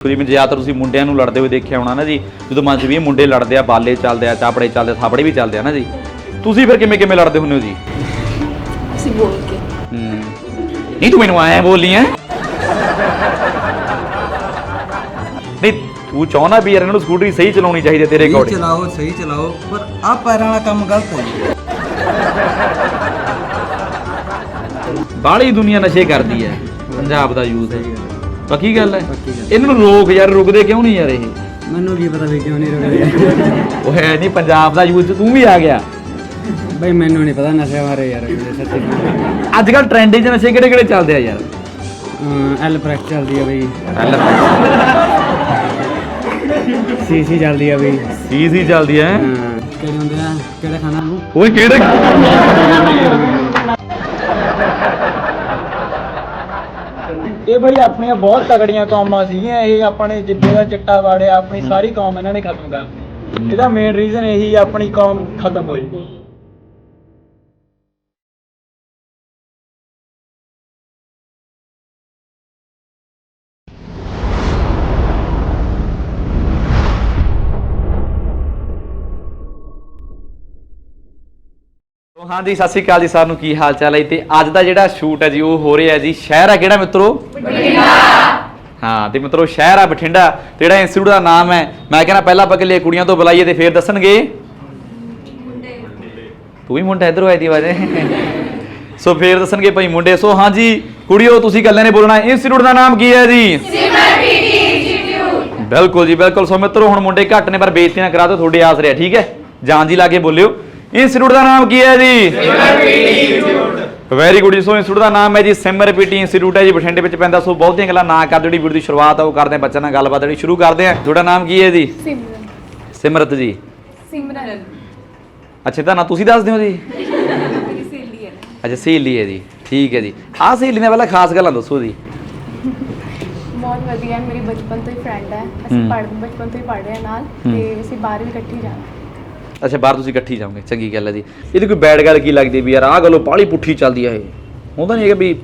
ਜਿਵੇਂ ਜ਼ਿਆਦਾਤਰ ਤੁਸੀਂ ਮੁੰਡਿਆਂ ਨੂੰ ਲੜਦੇ ਹੋਏ ਦੇਖਿਆ ਹੋਣਾ ਨਾ ਜੀ ਜਦੋਂ ਮਨ 'ਚ ਵੀ ਇਹ ਮੁੰਡੇ ਲੜਦੇ ਆ ਬਾਲੇ ਚੱਲਦੇ ਆ ਚਾਪੜੇ ਚੱਲਦੇ ਆ ਥਾਪੜੇ ਵੀ ਚੱਲਦੇ ਆ ਨਾ ਜੀ। ਤੁਸੀਂ ਫਿਰ ਕਿਵੇਂ ਕਿਵੇਂ ਲੜਦੇ ਹੁੰਦੇ ਹੋ ਜੀ? ਅਸੀਂ ਬੋਲ ਕੇ। ਹੂੰ। ਨਹੀਂ ਤੂੰ ਮੈਨੂੰ ਆਇਆ ਬੋਲੀ ਐ ਨਹੀਂ ਤੂੰ ਚਾਹਣਾ ਵੀ ਯਾਰ ਇਹਨਾਂ ਨੂੰ ਸਕੂਟਰੀ ਸਹੀ ਚਲਾਉਣੀ ਚਾਹੀਦੀ ਹੈ ਤੇਰੇ ਸਹੀ ਅਕੋਰਡਿੰਗ ਚਲਾਓ ਸਹੀ ਚਲਾਓ ਪਰ ਆ ਪੈਰਾਂ ਵਾਲਾ ਕੰਮ ਗਲਤ ਹੈ ਜੀ। ਬਾਹਲੀ ਦੁਨੀਆ ਨਸ਼ੇ ਕਰਦੀ ਹੈ ਪੰਜਾਬ ਦਾ ਯੂਥ। ਹੈ। ਪੱਕੀ ਗੱਲ ਹੈ? ਪੱਕੀ ਗੱਲ। ਇਹਨਾਂ ਨੂੰ ਰੋਕ ਯਾਰ ਰੁਕਦੇ ਕਿਉਂ ਨਹੀਂ ਯਾਰ ਇਹ? ਮੈਨੂੰ ਕੀ ਪਤਾ ਵੀ ਕਿਉਂ ਨਹੀਂ ਰੁਕਦੇ। ਉਹ ਹੈ ਨਹੀਂ ਪੰਜਾਬ ਦਾ ਯੂਥ ਤੂੰ ਵੀ ਆ ਗਿਆ। ਬਈ ਮੈਨੂੰ ਨਹੀਂ ਪਤਾ ਨਸ਼ੇ ਬਾਰੇ ਯਾਰ ਸੱਚੀ ਅੱਜ ਕੱਲ ਟ੍ਰੈਂਡ 'ਚ ਨਸ਼ੇ ਕਿਹੜੇ ਕਿਹੜੇ ਚੱਲਦੇ ਆ ਯਾਰ? ਐਲ ਪ੍ਰੈਸ ਚੱਲਦੀ ਆ ਬਈ। ਸੀਸੀ ਚੱਲਦੀ ਆ ਬਈ। ਸੀ ਸੀ ਚੱਲਦੀ ਹੈ। ਕਿਹੜੇ ਹੁੰਦੇ ਆ? ਕਿਹੜੇ ਖਾਣਾ? ਨੂੰ ਓਏ ਕਿਹੜੇ ਇਹ ਬਈ ਆਪਣੀਆਂ ਬਹੁਤ ਤਗੜੀਆਂ ਕੌਮਾਂ ਸੀਗੀਆਂ ਇਹ ਆਪਣੇ ਜਿੱਦੇ ਦਾ ਚਿੱਟਾ ਵਾੜਿਆ ਆਪਣੀ ਸਾਰੀ ਕੌਮ ਇਹਨਾਂ ਨੇ ਖਤਮ ਕਰਤੀ। ਇਹਦਾ ਮੇਨ ਰੀਜ਼ਨ ਇਹੀ ਆਪਣੀ ਕੌਮ ਖਤਮ ਹੋਈ। ਹਾਂਜੀ ਸਤਿ ਸ਼੍ਰੀ ਅਕਾਲ ਜੀ ਸਾਰਿਆਂ ਨੂੰ ਕੀ ਹਾਲ ਚਾਲ ਹੈ ਤੇ ਅੱਜ ਦਾ ਜਿਹੜਾ ਸ਼ੂਟ ਹੈ ਜੀ ਉਹ ਹੋ ਰਿਹਾ ਜੀ। ਸ਼ਹਿਰ ਆ ਕਿਹੜਾ ਮਿੱਤਰੋ? ਬਠਿੰਡਾ। ਹਾਂ ਤੇ ਮਿੱਤਰੋ ਸ਼ਹਿਰ ਆ ਬਠਿੰਡਾ। ਤੇ ਜਿਹੜਾ ਇੰਸਟੀਚਿਊਟ ਦਾ ਨਾਮ ਹੈ ਮੈਂ ਕਹਿੰਦਾ ਪਹਿਲਾਂ ਆਪਾਂ ਕਿਲੇ ਕੁੜੀਆਂ ਤੋਂ ਬੁਲਾਈਏ ਤੇ ਫੇਰ ਦੱਸਣਗੇ। ਤੂੰ ਵੀ ਮੁੰਡਾ ਇਧਰੋਂ ਆਈ ਦੀ ਆਵਾਜ਼ ਸੋ ਫੇਰ ਦੱਸਣਗੇ ਭਾਈ ਮੁੰਡੇ। ਸੋ ਹਾਂਜੀ ਕੁੜੀਓ ਤੁਸੀਂ ਗੱਲਾਂ ਨੇ ਬੋਲਣਾ ਇੰਸਟੀਚਿਊਟ ਦਾ ਨਾਮ ਕੀ ਹੈ ਜੀ? ਬਿਲਕੁਲ ਜੀ ਬਿਲਕੁਲ। ਸੋ ਮਿੱਤਰੋ ਹੁਣ ਮੁੰਡੇ ਘੱਟ ਨੇ ਪਰ ਬੇਇੱਜ਼ਤੀ ਨਾ ਕਰਾ ਦਿਓ ਤੁਹਾਡੇ ਆਸ ਰਿਹਾ ਠੀਕ ਹੈ? ਜਾਨ ਜੀ ਲਾ ਕੇ ਬੋਲਿਓ। ਇੰਸਟੀਚਿਊਟ ਦਾ ਨਾਮ ਕੀ ਹੈ ਜੀ? ਵੈਰੀ ਗੁੱਡ ਜੀ। ਸੋ ਇੰਸਟੀਚਿਊਟ ਦਾ ਨਾਮ ਹੈ ਜੀ ਸਿਮਰ ਪੀਟੀ ਇੰਸਟੀਚਿਊਟ ਹੈ ਜੀ। ਬਠਿੰਡੇ ਵਿੱਚ ਪੈਂਦਾ। ਸੋ ਬਹੁਤੀਆਂ ਗੱਲਾਂ ਨਾ ਕਰ ਜਿਹੜੀ ਵੀਡੀਓ ਦੀ ਸ਼ੁਰੂਆਤ ਆ ਉਹ ਕਰਦੇ ਆ ਬੱਚਿਆਂ ਨਾਲ ਗੱਲਬਾਤ ਜਿਹੜੀ ਸ਼ੁਰੂ ਕਰਦੇ ਆ ਤੁਹਾਡਾ ਨਾਮ ਕੀ ਹੈ ਜੀ? ਸਿਮਰਨ। ਸਿਮਰਤ ਜੀ। ਸਿਮਰਨ। ਅੱਛਾ ਤਾਂ ਨਾ ਤੁਸੀਂ ਦੱਸ ਦਿਓ ਜੀ। ਮੇਰੀ ਸਹੇਲੀ ਹੈ। ਅੱਛਾ ਸਹੇਲੀ ਹੈ ਜੀ। ਠੀਕ ਹੈ ਜੀ। ਆਹ ਸਹੇਲੀ ਦੀਆਂ ਪਹਿਲਾਂ ਖਾਸ ਗੱਲਾਂ ਦੱਸੋ ਜੀ। ਬਹੁਤ ਵਧੀਆ। ਹੈ ਮੇਰੀ ਬਚਪਨ ਤੋਂ ਹੀ ਫਰੈਂਡ ਹੈ। ਅਸੀਂ। ਪੜ੍ਹ ਬਚਪਨ ਤੋਂ ਹੀ ਪੜ੍ਹ ਰਹੇ ਹਾਂ ਨਾਲ। ਤੇ ਅਸੀਂ ਬਾਹਰ ਵੀ ਇਕੱਠੇ ਜਾਣਾ। ਅੱਛਾ ਬਾਹਰ ਤੁਸੀਂ ਇਕੱਠੀ ਜਾਓਗੇ। ਚੰਗੀ ਗੱਲ ਹੈ ਜੀ। ਇਹਦੀ ਕੋਈ ਬੈਡ ਗੱਲ ਕੀ ਲੱਗਦੀ ਵੀ ਯਾਰ ਆਹ ਗੱਲੋਂ ਪਾਲੀ ਪੁੱਠੀ ਚੱਲਦੀ ਆ ਇਹ। ਹੁੰਦਾ ਨਹੀਂ ਹੈਗਾ ਵੀ